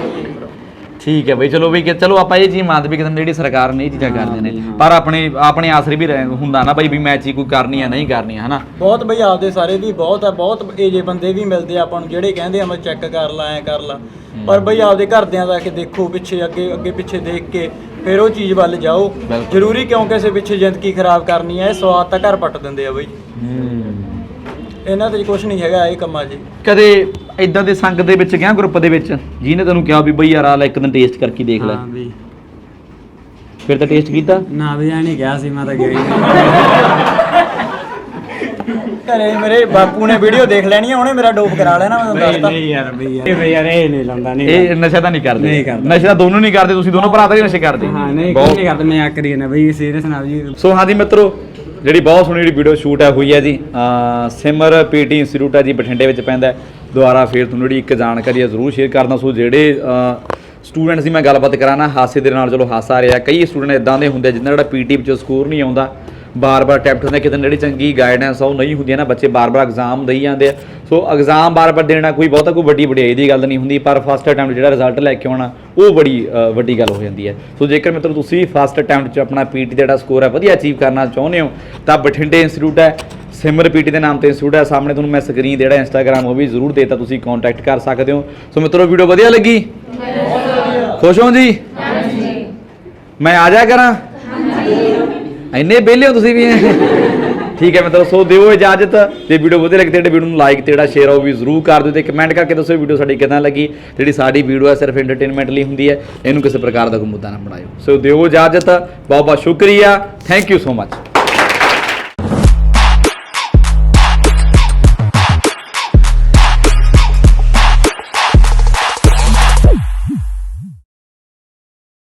ਠੀਕ ਹੈ ਬਈ ਚਲੋ ਵੀ ਕਿ ਚਲੋ ਆਪਾਂ ਇਹ ਚੀਜ਼ ਮੰਨਦੇ ਵੀ ਨਾ ਜਿਹੜੀ ਸਰਕਾਰ ਨੇ ਇਹ ਚੀਜ਼ਾਂ ਕਰਦੀਆਂ ਨੇ। ਪਰ ਆਪਣੇ ਆਪਣੇ ਆਸਰੇ ਵੀ ਰਹਿ- ਹੁੰਦਾ ਨਾ ਬਈ ਵੀ ਮੈਂ ਇਹ ਚੀਜ਼ ਕੋਈ ਕਰਨੀ ਆ ਨਹੀਂ ਕਰਨੀ ਆ ਹਨਾ? ਬਹੁਤ ਬਈ ਆਪਦੇ ਸਾਰੇ ਵੀ ਬਹੁਤ ਆ ਬਹੁਤ ਏਜੇ ਬੰਦੇ ਵੀ ਮਿਲਦੇ ਆ ਆਪਾਂ ਨੂੰ ਜਿਹੜੇ ਕਹਿੰਦੇ ਆ ਮੈਂ ਚੈੱਕ ਕਰ ਲਾ ਐ ਕਰ ਲਾ। ਪਰ ਬਈ ਆਪਦੇ ਘਰਦਿਆਂ ਦਾ ਕਿ ਦੇਖੋ ਪਿੱਛੇ ਅੱਗੇ ਅੱਗੇ ਪਿੱਛੇ ਦੇਖ ਕੇ ਫਿਰ ਉਹ ਚੀਜ਼ ਵੱਲ ਜਾਓ। ਬਿਲਕੁਲ। ਜ਼ਰੂਰੀ ਕਿਉਂ ਕਿਸੇ ਪਿੱਛੇ ਜ਼ਿੰਦਗੀ ਖਰਾਬ ਕਰਨੀ ਹੈ ਇਹ ਸਵਾਦ ਤਾਂ ਘਰ ਪੱਟ ਦਿੰਦੇ ਆ ਬਈ। ਇਹਨਾਂ ਤੇ ਕੁਝ ਨਹੀਂ ਹੈਗਾ ਇਹ ਕੰਮਾਂ 'ਚ। ਕਦੇ ਇਦਾਂ ਦੇ ਸੰਗ ਦੇ ਵਿੱਚ ਗਿਆ ਗਰੁੱਪ ਦੇ ਵਿੱਚ? ਜਿਹਨੇ ਤੈਨੂੰ ਕਿਹਾ ਵੀ ਬਈ ਯਾਰ ਆ ਲੈ ਇੱਕ ਦਿਨ ਟੇਸਟ ਕਰਕੇ ਦੇਖ ਲੈ। ਹਾਂ ਵੀ। ਫਿਰ ਤਾਂ ਟੇਸਟ ਕੀਤਾ? ਨਾ ਵੀ ਨਹੀਂ ਕਿਹਾ ਸੀ ਮੈਂ ਤਾਂ ਗਿਆ ਹੀ ਨਹੀਂ ਘਰੇ ਮੇਰੇ ਬਾਪੂ ਨੇ ਵੀਡੀਓ ਦੇਖ ਲੈਣੀ ਆ ਉਹਨੇ ਮੇਰਾ ਡੋਪ ਕਰਾ ਲੈਣਾ ਮੈਂ ਤੁਹਾਨੂੰ ਦੱਸਦਾ ਨਹੀਂ ਯਾਰ ਬਈ ਯਾਰ। ਇਹ ਬਈ ਯਾਰ ਇਹ ਨਹੀਂ ਲਾਉਂਦਾ ਨਹੀਂ ਇਹ ਨਸ਼ਾ ਤਾਂ ਨਹੀਂ ਕਰਦੇ। ਨਹੀਂ ਕਰਦੇ। ਨਸ਼ਾ ਤਾਂ ਦੋਨੋਂ ਨਹੀਂ ਕਰਦੇ ਤੁਸੀਂ ਦੋਨੋਂ ਭਰਾ ਤਾਂ ਹੀ ਨਸ਼ੇ ਕਰਦੇ। ਹਾਂ ਨਹੀਂ ਬਹੁਤ- ਕੋਈ ਨਹੀਂ ਕਰਦਾ ਮੈਂ ਆ ਕਰੀ ਨਾ ਬਈ ਸੀਰੀਅਸ ਨਾ ਜੀ। ਸੋ ਹਾਂਜੀ ਮਿੱਤਰੋ ਜਿਹੜੀ ਬਹੁਤ ਸੋਹਣੀ ਜਿਹੜੀ ਵੀਡੀਓ ਸ਼ੂਟ ਹੈ ਹੋਈ ਹੈ ਜੀ ਅਹ ਸਿਮਰ ਪੀਟੀ ਇੰਸਟੀਚਿਊਟ ਹੈ ਜੀ ਬਠਿੰਡੇ ਵਿੱਚ ਪੈਂਦਾ ਹੈ। ਦੁਬਾਰਾ ਫੇਰ ਤੁਹਾਨੂੰ ਜਿਹੜੀ ਇੱਕ ਜਾਣਕਾਰੀ ਹੈ ਜ਼ਰੂਰ ਸ਼ੇਅਰ ਕਰਦਾ ਸੋ ਜਿਹੜੇ ਸਟੂਡੈਂਟਸ ਦੀ ਮੈਂ ਗੱਲਬਾਤ ਕਰਾਂ ਨਾ ਹਾਸੇ ਦੇ ਨਾਲ ਚਲੋ ਹਾਸਾ ਆ ਰਿਹਾ। ਕਈ ਸਟੂਡੈਂਟ ਇਦਾਂ ਦੇ ਹੁੰਦੇ ਆ ਜਿਨ੍ਹਾਂ ਜਿਹੜਾ ਪੀਟੀ ਵਿੱਚ ਸਕੋਰ ਨਹੀਂ ਆਉਂਦਾ। ਬਾਰ-ਬਾਰ ਅਟੈਂਪਟ ਹੁੰਦੇ ਕਿਤੇ ਨਾ ਜਿਹੜੀ ਚੰਗੀ ਗਾਈਡੈਂਸ ਆ, ਉਹ ਨਹੀਂ ਹੁੰਦੀ ਹੈ ਨਾ। ਬੱਚੇ ਬਾਰ-ਬਾਰ ਐਗਜ਼ਾਮ ਦੇਈ ਜਾਂਦੇ ਆ। ਸੋ ਐਗਜ਼ਾਮ ਬਾਰ-ਬਾਰ ਦੇਣਾ ਕੋਈ ਬਹੁਤਾ ਕੋਈ ਵੱਡੀ ਵਡਿਆਈ ਦੀ ਗੱਲ ਨਹੀਂ ਹੁੰਦੀ, ਪਰ ਫਸਟ ਅਟੈਂਪਟ ਜਿਹੜਾ ਰਿਜ਼ਲਟ ਲੈ ਕੇ ਆਉਣਾ, ਉਹ ਬੜੀ ਵੱਡੀ ਗੱਲ ਹੋ ਜਾਂਦੀ ਹੈ। ਸੋ ਜੇਕਰ ਮਿੱਤਰੋ ਤੁਸੀਂ ਫਸਟ ਅਟੈਂਪਟ 'ਚ ਆਪਣਾ ਪੀਟੀ ਦਾ ਜਿਹੜਾ ਸਕੋਰ ਹੈ ਵਧੀਆ ਅਚੀਵ ਕਰਨਾ ਚਾਹੁੰਦੇ ਹੋ, ਤਾਂ ਬਠਿੰਡੇ ਇੰਸਟੀਚਿਊਟ ਹੈ। ਸਿਮਰ ਪੀਟੀ ਦੇ ਨਾਮ ਤੇ ਇੰਸਟੀਚਿਊਟ ਹੈ। ਸਾਹਮਣੇ ਤੁਹਾਨੂੰ ਮੈਂ ਸਕਰੀਨ ਜਿਹੜਾ ਇੰਸਟਾਗ੍ਰam ਉਹ ਵੀ ਜ਼ਰੂਰ ਦੇਤਾ। ਤੁਸੀਂ ਕੰਟੈਕਟ ਕਰ ਸਕਦੇ ਹੋ। ਸੋ ਮਿੱਤਰੋ ਵੀਡੀਓ ਵਧੀਆ ਲੱਗੀ? ਖੁਸ਼ ਹੋ ਜੀ? ਮੈਂ ਆ ਜਾ ਕਰਾਂ? ਇੰਨੇ ਵਿਹਲੇ ਹੋ ਤੁਸੀਂ ਵੀ? ਠੀਕ ਹੈ ਮਿੱਤਰੋ, ਸੋ ਦਿਓ ਇਜਾਜ਼ਤ। ਜੇ ਵੀਡੀਓ ਵਧੀਆ ਲੱਗੇ ਤੇ ਵੀਡੀਓ ਨੂੰ ਲਾਈਕ ਤੇ ਜਿਹੜਾ ਸ਼ੇਅਰ ਉਹ ਵੀ ਜ਼ਰੂਰ ਕਰ ਦਿਓ ਤੇ ਕਮੈਂਟ ਕਰਕੇ ਦੱਸੋ ਵੀਡੀਓ ਸਾਡੀ ਕਿਦਾਂ ਲੱਗੀ। ਜਿਹੜੀ ਸਾਡੀ ਵੀਡੀਓ ਹੈ, ਸਿਰਫ ਐਂਟਰਟੇਨਮੈਂਟ ਲਈ ਹੁੰਦੀ ਹੈ। ਇਹਨੂੰ ਕਿਸੇ ਪ੍ਰਕਾਰ ਦਾ ਕੋਈ ਮੁੱਦਾ ਨਾ ਬਣਾਇਓ। ਸੋ ਦਿਓ ਇਜਾਜ਼ਤ। ਬਹੁਤ ਬਹੁਤ ਸ਼ੁਕਰੀਆ। Thank you so much